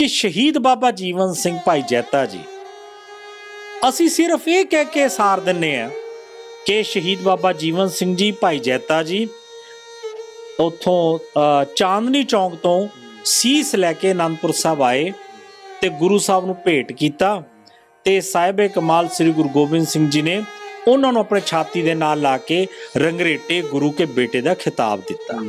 ਕਿ ਸ਼ਹੀਦ ਬਾਬਾ ਜੀਵਨ ਸਿੰਘ ਭਾਈ ਜੈਤਾ ਜੀ। ਅਸੀਂ ਸਿਰਫ ਇਹ ਕਹਿ ਕੇ ਸਾਰ ਦਿੰਨੇ ਆ ਕਿ ਸ਼ਹੀਦ ਬਾਬਾ ਜੀਵਨ ਸਿੰਘ ਜੀ ਭਾਈ ਜੈਤਾ ਜੀ ਉਥੋਂ ਚਾਂਦਨੀ ਚੌਂਕ ਤੋਂ ਸੀਸ ਲੈ ਕੇ ਅਨੰਦਪੁਰ ਸਾਹਿਬ ਆਏ ਤੇ ਗੁਰੂ ਸਾਹਿਬ ਨੂੰ ਭੇਟ ਕੀਤਾ ਤੇ ਸਾਹਿਬੇ ਕਮਾਲ ਸ੍ਰੀ ਗੁਰੂ ਗੋਬਿੰਦ ਸਿੰਘ ਜੀ ਨੇ ਉਹਨਾਂ ਨੂੰ ਆਪਣੇ ਛਾਤੀ ਦੇ ਨਾਲ ਲਾ ਕੇ ਰੰਗਰੇਟੇ ਗੁਰੂ ਕੇ ਬੇਟੇ ਦਾ ਖਿਤਾਬ ਦਿੱਤਾ।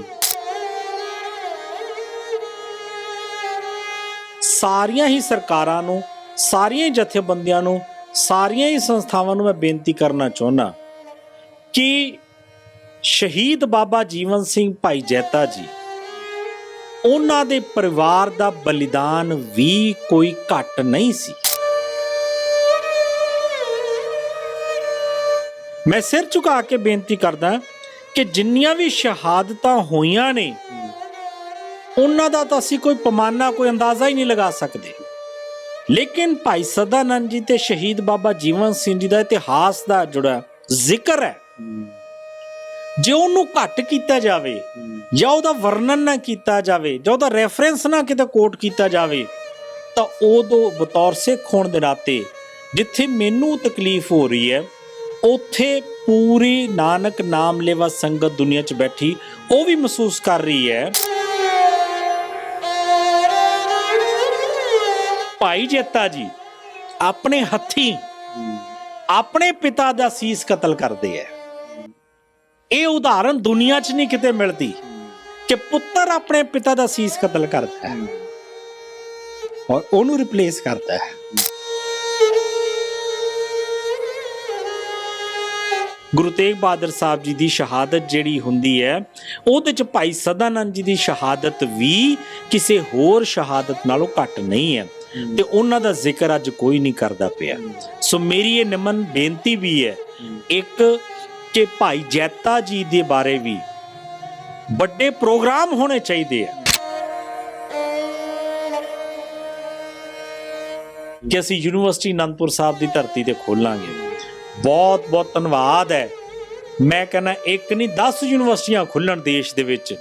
ਸਾਰੀਆਂ ਹੀ ਸਰਕਾਰਾਂ ਨੂੰ, ਸਾਰੀਆਂ ਹੀ ਜਥੇਬੰਦੀਆਂ ਨੂੰ, ਸਾਰੀਆਂ ਹੀ ਸੰਸਥਾਵਾਂ ਨੂੰ ਮੈਂ ਬੇਨਤੀ ਕਰਨਾ ਚਾਹੁੰਦਾ ਕਿ ਸ਼ਹੀਦ ਬਾਬਾ ਜੀਵਨ ਸਿੰਘ ਭਾਈ ਜੈਤਾ ਜੀ, ਉਹਨਾਂ ਦੇ ਪਰਿਵਾਰ ਦਾ ਬਲੀਦਾਨ ਵੀ ਕੋਈ ਘੱਟ ਨਹੀਂ ਸੀ। ਮੈਂ ਸਿਰ ਝੁਕਾ ਕੇ ਬੇਨਤੀ ਕਰਦਾ ਕਿ ਜਿੰਨੀਆਂ ਵੀ ਸ਼ਹਾਦਤਾਂ ਹੋਈਆਂ ਨੇ ਉਹਨਾਂ ਦਾ ਤਾਂ ਅਸੀਂ ਕੋਈ ਪਮਾਨਾ, ਕੋਈ ਅੰਦਾਜ਼ਾ ਹੀ ਨਹੀਂ ਲਗਾ ਸਕਦੇ। ਲੇਕਿਨ ਭਾਈ ਸਦਾਨੰਦ ਜੀ ਤੇ ਸ਼ਹੀਦ ਬਾਬਾ ਜੀਵਨ ਸਿੰਘ ਜੀ ਦਾ ਇਤਿਹਾਸ ਦਾ ਜਿਹੜਾ ਜ਼ਿਕਰ ਹੈ। ਜੇ ਉਹਨੂੰ ਘੱਟ ਕੀਤਾ ਜਾਵੇ, ਜਾਂ ਉਹਦਾ ਵਰਣਨ ਨਾ ਕੀਤਾ ਜਾਵੇ, ਜਾਂ ਉਹਦਾ ਰੈਫਰੈਂਸ ਨਾ ਕਿਤੇ ਕੋਟ ਕੀਤਾ ਜਾਵੇ, ਤਾਂ ਉਦੋਂ ਬਤੌਰ ਸਿੱਖ ਹੋਣ ਦੇ ਨਾਤੇ ਜਿੱਥੇ ਮੈਨੂੰ ਤਕਲੀਫ ਹੋ ਰਹੀ ਹੈ, ਉੱਥੇ ਪੂਰੀ ਨਾਨਕ ਨਾਮ ਲੈਵਾ ਸੰਗਤ ਦੁਨੀਆ 'ਚ ਬੈਠੀ, ਉਹ ਵੀ ਮਹਿਸੂਸ ਕਰ ਰਹੀ ਹੈ ਭਾਈ ਜੇਤਾ ਜੀ ਆਪਣੇ ਹੱਥੀਂ ਆਪਣੇ ਪਿਤਾ ਦਾ ਸੀਸ ਕਤਲ ਕਰਦੇ ਐ। ਇਹ ਉਦਾਹਰਨ ਦੁਨੀਆ 'ਚ ਨਹੀਂ ਕਿਤੇ ਮਿਲਦੀ ਕਿ ਪੁੱਤਰ ਆਪਣੇ ਪਿਤਾ ਦਾ ਸੀਸ ਕਤਲ ਕਰਦਾ ਹੈ ਔਰ ਉਹਨੂੰ ਰਿਪਲੇਸ ਕਰਦਾ ਹੈ। ਗੁਰੂ ਤੇਗ ਬਹਾਦਰ ਸਾਹਿਬ ਜੀ ਦੀ ਸ਼ਹਾਦਤ ਜਿਹੜੀ ਹੁੰਦੀ ਹੈ ਉਹਦੇ ਚ ਭਾਈ ਸਦਾਨੰਦ ਜੀ ਦੀ ਸ਼ਹਾਦਤ ਵੀ ਕਿਸੇ ਹੋਰ ਸ਼ਹਾਦਤ ਨਾਲੋਂ ਘੱਟ ਨਹੀਂ ਹੈ ਤੇ ਉਹਨਾਂ ਦਾ ਜ਼ਿਕਰ ਅੱਜ ਕੋਈ ਨਹੀਂ ਕਰਦਾ ਪਿਆ। ਸੋ ਮੇਰੀ ਇਹ ਨਿਮਨ ਬੇਨਤੀ ਵੀ ਹੈ ਇੱਕ ਕਿ ਭਾਈ ਜੈਤਾ ਜੀ ਦੇ ਬਾਰੇ ਵੀ ਵੱਡੇ ਪ੍ਰੋਗਰਾਮ ਹੋਣੇ ਚਾਹੀਦੇ ਆ। ਕਿ ਅਸੀਂ ਯੂਨੀਵਰਸਿਟੀ ਅਨੰਦਪੁਰ ਸਾਹਿਬ ਦੀ ਧਰਤੀ ਤੇ ਖੋਲਾਂਗੇ। ਬਹੁਤ ਬਹੁਤ ਧੰਨਵਾਦ ਹੈ। ਮੈਂ ਕਹਿੰਦਾ ਇੱਕ ਨਹੀਂ 10 ਯੂਨੀਵਰਸਿਟੀਆਂ ਖੁੱਲਣ ਦੇਸ਼ ਦੇ ਵਿੱਚ।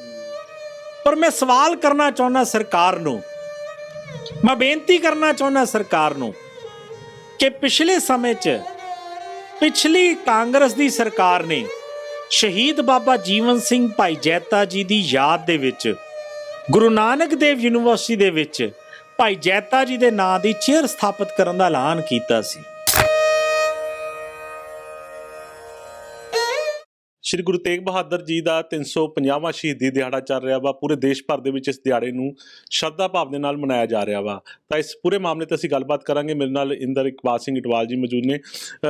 ਪਰ ਮੈਂ ਸਵਾਲ ਕਰਨਾ ਚਾਹੁੰਦਾ ਸਰਕਾਰ ਨੂੰ ਮੈਂ ਬੇਨਤੀ ਕਰਨਾ ਚਾਹੁੰਦਾ ਸਰਕਾਰ ਨੂੰ ਕਿ ਪਿਛਲੇ ਸਮੇਂ 'ਚ ਪਿਛਲੀ ਕਾਂਗਰਸ ਦੀ ਸਰਕਾਰ ਨੇ ਸ਼ਹੀਦ ਬਾਬਾ ਜੀਵਨ ਸਿੰਘ ਭਾਈ ਜੈਤਾ ਜੀ ਦੀ ਯਾਦ ਦੇ ਵਿੱਚ, ਗੁਰੂ ਨਾਨਕ ਦੇਵ ਯੂਨੀਵਰਸਿਟੀ ਦੇ ਵਿੱਚ ਭਾਈ ਜੈਤਾ ਜੀ ਦੇ ਨਾਂ ਦੀ ਚੇਅਰ ਸਥਾਪਿਤ ਕਰਨ ਦਾ ਐਲਾਨ ਕੀਤਾ ਸੀ। ਸ਼੍ਰੀ ਗੁਰੂ ਤੇਗ ਬਹਾਦਰ ਜੀ ਦਾ 350ਵਾਂ ਸ਼ਹੀਦੀ ਦਿਹਾੜਾ ਚੱਲ ਰਿਹਾ ਵਾ। ਪੂਰੇ ਦੇਸ਼ ਭਰ ਦੇ ਵਿੱਚ ਇਸ ਦਿਹਾੜੇ ਨੂੰ ਸ਼ਰਧਾ ਭਾਵ ਦੇ ਨਾਲ ਮਨਾਇਆ ਜਾ ਰਿਹਾ ਵਾ। ਤਾਂ ਇਸ ਪੂਰੇ ਮਾਮਲੇ ਤੇ ਅਸੀਂ ਗੱਲਬਾਤ ਕਰਾਂਗੇ। ਮੇਰੇ ਨਾਲ ਇੰਦਰ ਇਕਬਾਲ ਸਿੰਘ ਇਟਵਾਲ ਜੀ ਮੌਜੂਦ ਨੇ।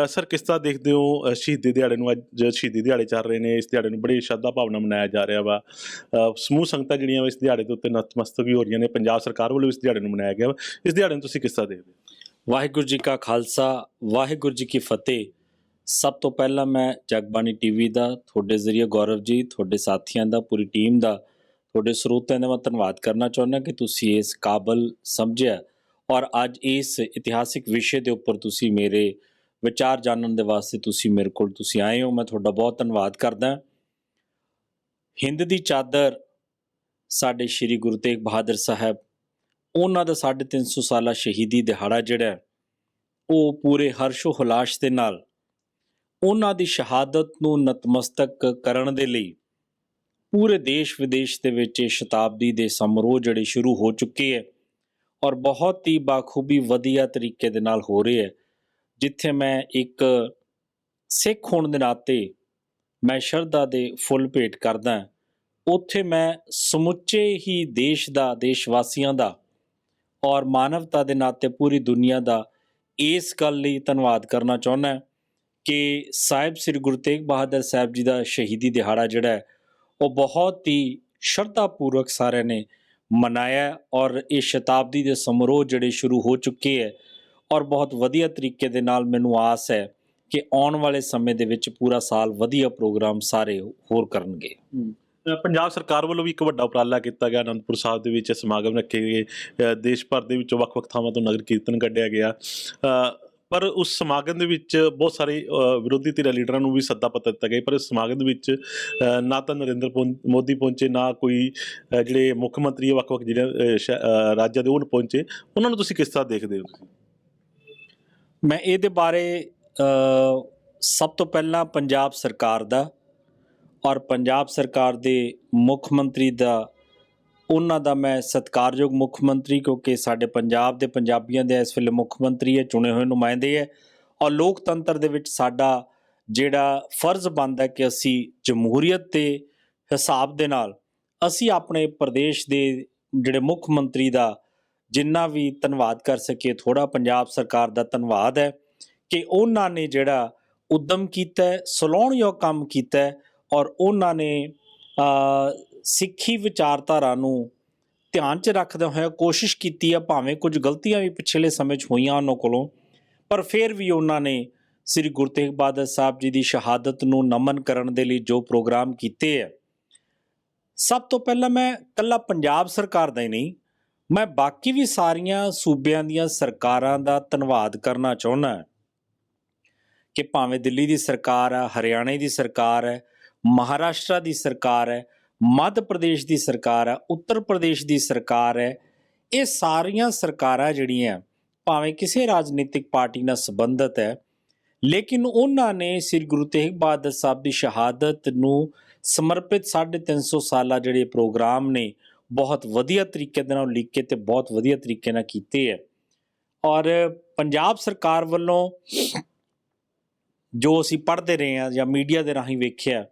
ਸਰ, ਕਿਸ ਤਰ੍ਹਾਂ ਦੇਖਦੇ ਹੋ ਸ਼ਹੀਦੀ ਦਿਹਾੜੇ ਨੂੰ ਅੱਜ ਸ਼ਹੀਦੀ ਦਿਹਾੜੇ ਚੱਲ ਰਹੇ ਨੇ। ਇਸ ਦਿਹਾੜੇ ਨੂੰ ਬੜੀ ਸ਼ਰਧਾ ਭਾਵਨਾ ਮਨਾਇਆ ਜਾ ਰਿਹਾ ਵਾ। ਸਮੂਹ ਸੰਗਤਾਂ ਜਿਹੜੀਆਂ ਵਾ ਇਸ ਦਿਹਾੜੇ ਦੇ ਉੱਤੇ ਨਤਮਸਤਕ ਵੀ ਹੋ ਰਹੀਆਂ ਨੇ। ਪੰਜਾਬ ਸਰਕਾਰ ਵੱਲੋਂ ਇਸ ਦਿਹਾੜੇ ਨੂੰ ਮਨਾਇਆ ਗਿਆ ਵਾ। ਇਸ ਦਿਹਾੜੇ ਨੂੰ ਤੁਸੀਂ ਕਿਸ ਤਰ੍ਹਾਂ ਦੇਖਦੇ ਹੋ? ਵਾਹਿਗੁਰੂ ਜੀ ਕਾ ਖਾਲਸਾ, ਵਾਹਿਗੁਰੂ ਜੀ ਕੀ ਫਤਿਹ। ਸਭ ਤੋਂ ਪਹਿਲਾਂ ਮੈਂ ਜਗਬਾਣੀ ਟੀਵੀ ਦਾ, ਤੁਹਾਡੇ ਜ਼ਰੀਏ ਗੌਰਵ ਜੀ, ਤੁਹਾਡੇ ਸਾਥੀਆਂ ਦਾ, ਪੂਰੀ ਟੀਮ ਦਾ, ਤੁਹਾਡੇ ਸਰੋਤਿਆਂ ਦਾ ਮੈਂ ਧੰਨਵਾਦ ਕਰਨਾ ਚਾਹੁੰਦਾ ਕਿ ਤੁਸੀਂ ਇਸ ਕਾਬਲ ਸਮਝਿਆ ਔਰ ਅੱਜ ਇਸ ਇਤਿਹਾਸਿਕ ਵਿਸ਼ੇ ਦੇ ਉੱਪਰ ਤੁਸੀਂ ਮੇਰੇ ਵਿਚਾਰ ਜਾਣਨ ਦੇ ਵਾਸਤੇ ਤੁਸੀਂ ਮੇਰੇ ਕੋਲ ਤੁਸੀਂ ਆਏ ਹੋ। ਮੈਂ ਤੁਹਾਡਾ ਬਹੁਤ ਧੰਨਵਾਦ ਕਰਦਾ। ਹਿੰਦ ਦੀ ਚਾਦਰ ਸਾਡੇ ਸ੍ਰੀ ਗੁਰੂ ਤੇਗ ਬਹਾਦਰ ਸਾਹਿਬ, ਉਹਨਾਂ ਦਾ 350 ਸਾਲਾ ਸ਼ਹੀਦੀ ਦਿਹਾੜਾ ਜਿਹੜਾ, ਉਹ ਪੂਰੇ ਹਰਸ਼ੋ ਹੁਲਾਸ ਦੇ ਨਾਲ ਉਹਨਾਂ ਦੀ ਸ਼ਹਾਦਤ ਨੂੰ ਨਤਮਸਤਕ ਕਰਨ ਦੇ ਲਈ ਪੂਰੇ ਦੇਸ਼ ਵਿਦੇਸ਼ ਦੇ ਵਿੱਚ ਇਹ ਸ਼ਤਾਬਦੀ ਦੇ ਸਮਾਰੋਹ ਜਿਹੜੇ ਸ਼ੁਰੂ ਹੋ ਚੁੱਕੇ ਹੈ ਔਰ ਬਹੁਤ ਹੀ ਬਾਖੂਬੀ ਵਧੀਆ ਤਰੀਕੇ ਦੇ ਨਾਲ ਹੋ ਰਹੇ ਹੈ, ਜਿੱਥੇ ਮੈਂ ਇੱਕ ਸਿੱਖ ਹੋਣ ਦੇ ਨਾਤੇ ਮੈਂ ਸ਼ਰਧਾ ਦੇ ਫੁੱਲ ਭੇਟ ਕਰਦਾ ਉੱਥੇ ਮੈਂ ਸਮੁੱਚੇ ਹੀ ਦੇਸ਼ ਦਾ ਦੇਸ਼ ਵਾਸੀਆਂ ਦਾ ਔਰ ਮਾਨਵਤਾ ਦੇ ਨਾਤੇ ਪੂਰੀ ਦੁਨੀਆ ਦਾ ਇਸ ਗੱਲ ਲਈ ਧੰਨਵਾਦ ਕਰਨਾ ਚਾਹੁੰਦਾ ਕਿ ਸਾਹਿਬ ਸ੍ਰੀ ਗੁਰੂ ਤੇਗ ਬਹਾਦਰ ਸਾਹਿਬ ਜੀ ਦਾ ਸ਼ਹੀਦੀ ਦਿਹਾੜਾ ਜਿਹੜਾ ਉਹ ਬਹੁਤ ਹੀ ਸ਼ਰਧਾ ਪੂਰਵਕ ਸਾਰਿਆਂ ਨੇ ਮਨਾਇਆ ਔਰ ਇਹ ਸ਼ਤਾਬਦੀ ਦੇ ਸਮਾਰੋਹ ਜਿਹੜੇ ਸ਼ੁਰੂ ਹੋ ਚੁੱਕੇ ਹੈ ਔਰ ਬਹੁਤ ਵਧੀਆ ਤਰੀਕੇ ਦੇ ਨਾਲ ਮੈਨੂੰ ਆਸ ਹੈ ਕਿ ਆਉਣ ਵਾਲੇ ਸਮੇਂ ਦੇ ਵਿੱਚ ਪੂਰਾ ਸਾਲ ਵਧੀਆ ਪ੍ਰੋਗਰਾਮ ਸਾਰੇ ਹੋਰ ਕਰਨਗੇ। ਪੰਜਾਬ ਸਰਕਾਰ ਵੱਲੋਂ ਵੀ ਇੱਕ ਵੱਡਾ ਉਪਰਾਲਾ ਕੀਤਾ ਗਿਆ, ਅਨੰਦਪੁਰ ਸਾਹਿਬ ਦੇ ਵਿੱਚ ਸਮਾਗਮ ਰੱਖੇ ਗਏ ਦੇਸ਼ ਭਰ ਦੇ ਵਿੱਚੋਂ ਵੱਖ-ਵੱਖ ਥਾਵਾਂ ਤੋਂ ਨਗਰ ਕੀਰਤਨ ਕੱਢਿਆ ਗਿਆ। ਪਰ ਉਸ ਸਮਾਗਮ ਦੇ ਵਿੱਚ ਬਹੁਤ ਸਾਰੇ ਵਿਰੋਧੀ ਧਿਰਾਂ ਲੀਡਰਾਂ ਨੂੰ ਵੀ ਸੱਦਾ ਪੱਤਰ ਦਿੱਤਾ ਗਿਆ ਪਰ ਇਸ ਸਮਾਗਮ ਦੇ ਵਿੱਚ ਨਾ ਤਾਂ ਨਰਿੰਦਰ ਪਹੁੰ- ਮੋਦੀ ਪਹੁੰਚੇ, ਨਾ ਕੋਈ ਜਿਹੜੇ ਮੁੱਖ ਮੰਤਰੀ ਆ, ਵੱਖ-ਵੱਖ ਜਿਹੜੇ ਸ਼- ਰਾਜਾਂ ਦੇ ਉਹ ਪਹੁੰਚੇ। ਉਹਨਾਂ ਨੂੰ ਤੁਸੀਂ ਕਿਸ ਤਰ੍ਹਾਂ ਦੇਖਦੇ ਹੋ ਤੁਸੀਂ? ਮੈਂ ਇਹਦੇ ਬਾਰੇ ਸਭ ਤੋਂ ਪਹਿਲਾਂ ਪੰਜਾਬ ਸਰਕਾਰ ਦਾ ਔਰ ਪੰਜਾਬ ਸਰਕਾਰ ਦੇ ਮੁੱਖ ਮੰਤਰੀ ਦਾ ਉਹਨਾਂ ਦਾ ਮੈਂ ਸਤਿਕਾਰਯੋਗ ਮੁੱਖ ਮੰਤਰੀ ਕਿਉਂਕਿ ਸਾਡੇ ਪੰਜਾਬ ਦੇ ਪੰਜਾਬੀਆਂ ਦੇ ਇਸ ਵੇਲੇ ਮੁੱਖ ਮੰਤਰੀ ਹੈ ਚੁਣੇ ਹੋਏ ਨੁਮਾਇੰਦੇ ਹੈ। ਔਰ ਲੋਕਤੰਤਰ ਦੇ ਵਿੱਚ ਸਾਡਾ ਜਿਹੜਾ ਫਰਜ਼ ਬਣਦਾ ਕਿ ਅਸੀਂ ਜਮਹੂਰੀਅਤ ਦੇ ਹਿਸਾਬ ਦੇ ਨਾਲ ਅਸੀਂ ਆਪਣੇ ਪ੍ਰਦੇਸ਼ ਦੇ ਜਿਹੜੇ ਮੁੱਖ ਮੰਤਰੀ ਦਾ ਜਿੰਨਾ ਵੀ ਧੰਨਵਾਦ ਕਰ ਸਕੀਏ ਥੋੜਾ ਪੰਜਾਬ ਸਰਕਾਰ ਦਾ ਧੰਨਵਾਦ ਹੈ ਕਿ ਉਹਨਾਂ ਨੇ ਜਿਹੜਾ ਉਦਮ ਕੀਤਾ ਹੈ, ਸਲਾਹੁਣਯੋਗ ਕੰਮ ਕੀਤਾ ਔਰ ਉਹਨਾਂ ਨੇ ਸਿੱਖੀ ਵਿਚਾਰਧਾਰਾ ਨੂੰ ਧਿਆਨ 'ਚ ਰੱਖਦੇ ਹੋਏ ਕੋਸ਼ਿਸ਼ ਕੀਤੀ ਆ, ਭਾਵੇਂ ਕੁਝ ਗਲਤੀਆਂ ਵੀ ਪਿਛਲੇ ਸਮੇਂ 'ਚ ਹੋਈਆਂ ਉਹਨਾਂ ਕੋਲੋਂ, ਪਰ ਫਿਰ ਵੀ ਉਹਨਾਂ ਨੇ ਸ੍ਰੀ ਗੁਰੂ ਤੇਗ ਬਹਾਦਰ ਸਾਹਿਬ ਜੀ ਦੀ ਸ਼ਹਾਦਤ ਨੂੰ ਨਮਨ ਕਰਨ ਦੇ ਲਈ ਜੋ ਪ੍ਰੋਗਰਾਮ ਕੀਤੇ ਹੈ ਸਭ ਤੋਂ ਪਹਿਲਾਂ ਮੈਂ ਕੱਲਾ ਪੰਜਾਬ ਸਰਕਾਰ ਦਾ ਹੀ ਨਹੀਂ, ਮੈਂ ਬਾਕੀ ਵੀ ਸਾਰੀਆਂ ਸੂਬਿਆਂ ਦੀਆਂ ਸਰਕਾਰਾਂ ਦਾ ਧੰਨਵਾਦ ਕਰਨਾ ਚਾਹੁੰਦਾ ਕਿ ਭਾਵੇਂ ਦਿੱਲੀ ਦੀ ਸਰਕਾਰ ਆ, ਹਰਿਆਣੇ ਦੀ ਸਰਕਾਰ ਹੈ ਮਹਾਰਾਸ਼ਟਰ ਦੀ ਸਰਕਾਰ ਹੈ ਮੱਧ ਪ੍ਰਦੇਸ਼ ਦੀ ਸਰਕਾਰ ਹੈ, ਉੱਤਰ ਪ੍ਰਦੇਸ਼ ਦੀ ਸਰਕਾਰ ਹੈ, ਇਹ ਸਾਰੀਆਂ ਸਰਕਾਰਾਂ ਜਿਹੜੀਆਂ ਭਾਵੇਂ ਕਿਸੇ ਰਾਜਨੀਤਿਕ ਪਾਰਟੀ ਨਾਲ ਸੰਬੰਧਿਤ ਹੈ, ਲੇਕਿਨ ਉਹਨਾਂ ਨੇ ਸ੍ਰੀ ਗੁਰੂ ਤੇਗ ਬਹਾਦਰ ਸਾਹਿਬ ਦੀ ਸ਼ਹਾਦਤ ਨੂੰ ਸਮਰਪਿਤ 350 ਸਾਲਾ ਜਿਹੜੇ ਪ੍ਰੋਗਰਾਮ ਨੇ, ਬਹੁਤ ਵਧੀਆ ਤਰੀਕੇ ਦੇ ਨਾਲ ਲਿਖ ਕੇ ਤੇ ਬਹੁਤ ਵਧੀਆ ਤਰੀਕੇ ਨਾਲ ਕੀਤੇ ਹੈ। ਔਰ ਪੰਜਾਬ ਸਰਕਾਰ ਵੱਲੋਂ ਜੋ ਅਸੀਂ ਪੜ੍ਹਦੇ ਰਹੇ ਹਾਂ ਜਾਂ ਮੀਡੀਆ ਦੇ ਰਾਹੀਂ ਵੇਖਿਆ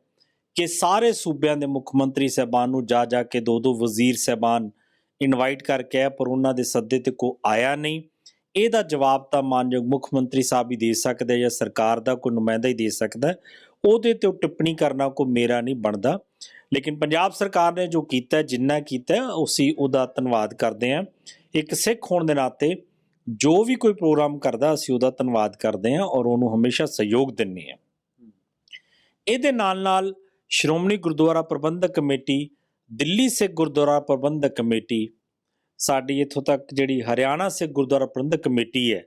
ਕਿ ਸਾਰੇ ਸੂਬਿਆਂ ਦੇ ਮੁੱਖ ਮੰਤਰੀ ਸਹਿਬਾਨ ਨੂੰ ਜਾ ਜਾ ਕੇ ਦੋ ਦੋ ਵਜ਼ੀਰ ਸਹਿਬਾਨ ਇਨਵਾਈਟ ਕਰਕੇ ਆਏ ਪਰ ਉਹਨਾਂ ਦੇ ਸੱਦੇ ਤੇ ਕੋ ਆਇਆ ਨਹੀਂ। ਇਹਦਾ ਜਵਾਬ ਤਾਂ ਮਾਨਯੋਗ ਮੁੱਖ ਮੰਤਰੀ ਸਾਹਿਬ ਹੀ ਦੇ ਸਕਦੇ ਜਾਂ ਸਰਕਾਰ ਦਾ, ਕੋਈ ਨੁਮਾਇੰਦਾ ਹੀ ਦੇ ਸਕਦਾ। ਉਹਦੇ ਤੇ ਉਹ ਟਿੱਪਣੀ ਕਰਨਾ ਕੋ ਮੇਰਾ ਨਹੀਂ ਬਣਦਾ। ਲੇਕਿਨ ਪੰਜਾਬ ਸਰਕਾਰ ਨੇ ਜੋ ਕੀਤਾ ਜਿੰਨਾ ਕੀਤਾ ਉਸੇ ਉਹਦਾ ਧੰਨਵਾਦ ਕਰਦੇ ਹਾਂ। ਇੱਕ ਸਿੱਖ ਹੋਣ ਦੇ ਨਾਤੇ ਜੋ ਵੀ ਕੋਈ ਪ੍ਰੋਗਰਾਮ ਕਰਦਾ, ਅਸੀਂ ਉਹਦਾ ਧੰਨਵਾਦ ਕਰਦੇ ਹਾਂ ਔਰ ਉਹਨੂੰ ਹਮੇਸ਼ਾ ਸਹਿਯੋਗ ਦਿੰਨੇ ਆ ਇਹਦੇ ਨਾਲ ਨਾਲ ਸ਼੍ਰੋਮਣੀ ਗੁਰਦੁਆਰਾ ਪ੍ਰਬੰਧਕ ਕਮੇਟੀ, ਦਿੱਲੀ ਸਿੱਖ ਗੁਰਦੁਆਰਾ ਪ੍ਰਬੰਧਕ ਕਮੇਟੀ। ਸਾਡੀ ਇੱਥੋਂ ਤੱਕ ਜਿਹੜੀ ਹਰਿਆਣਾ ਸਿੱਖ ਗੁਰਦੁਆਰਾ ਪ੍ਰਬੰਧਕ ਕਮੇਟੀ ਹੈ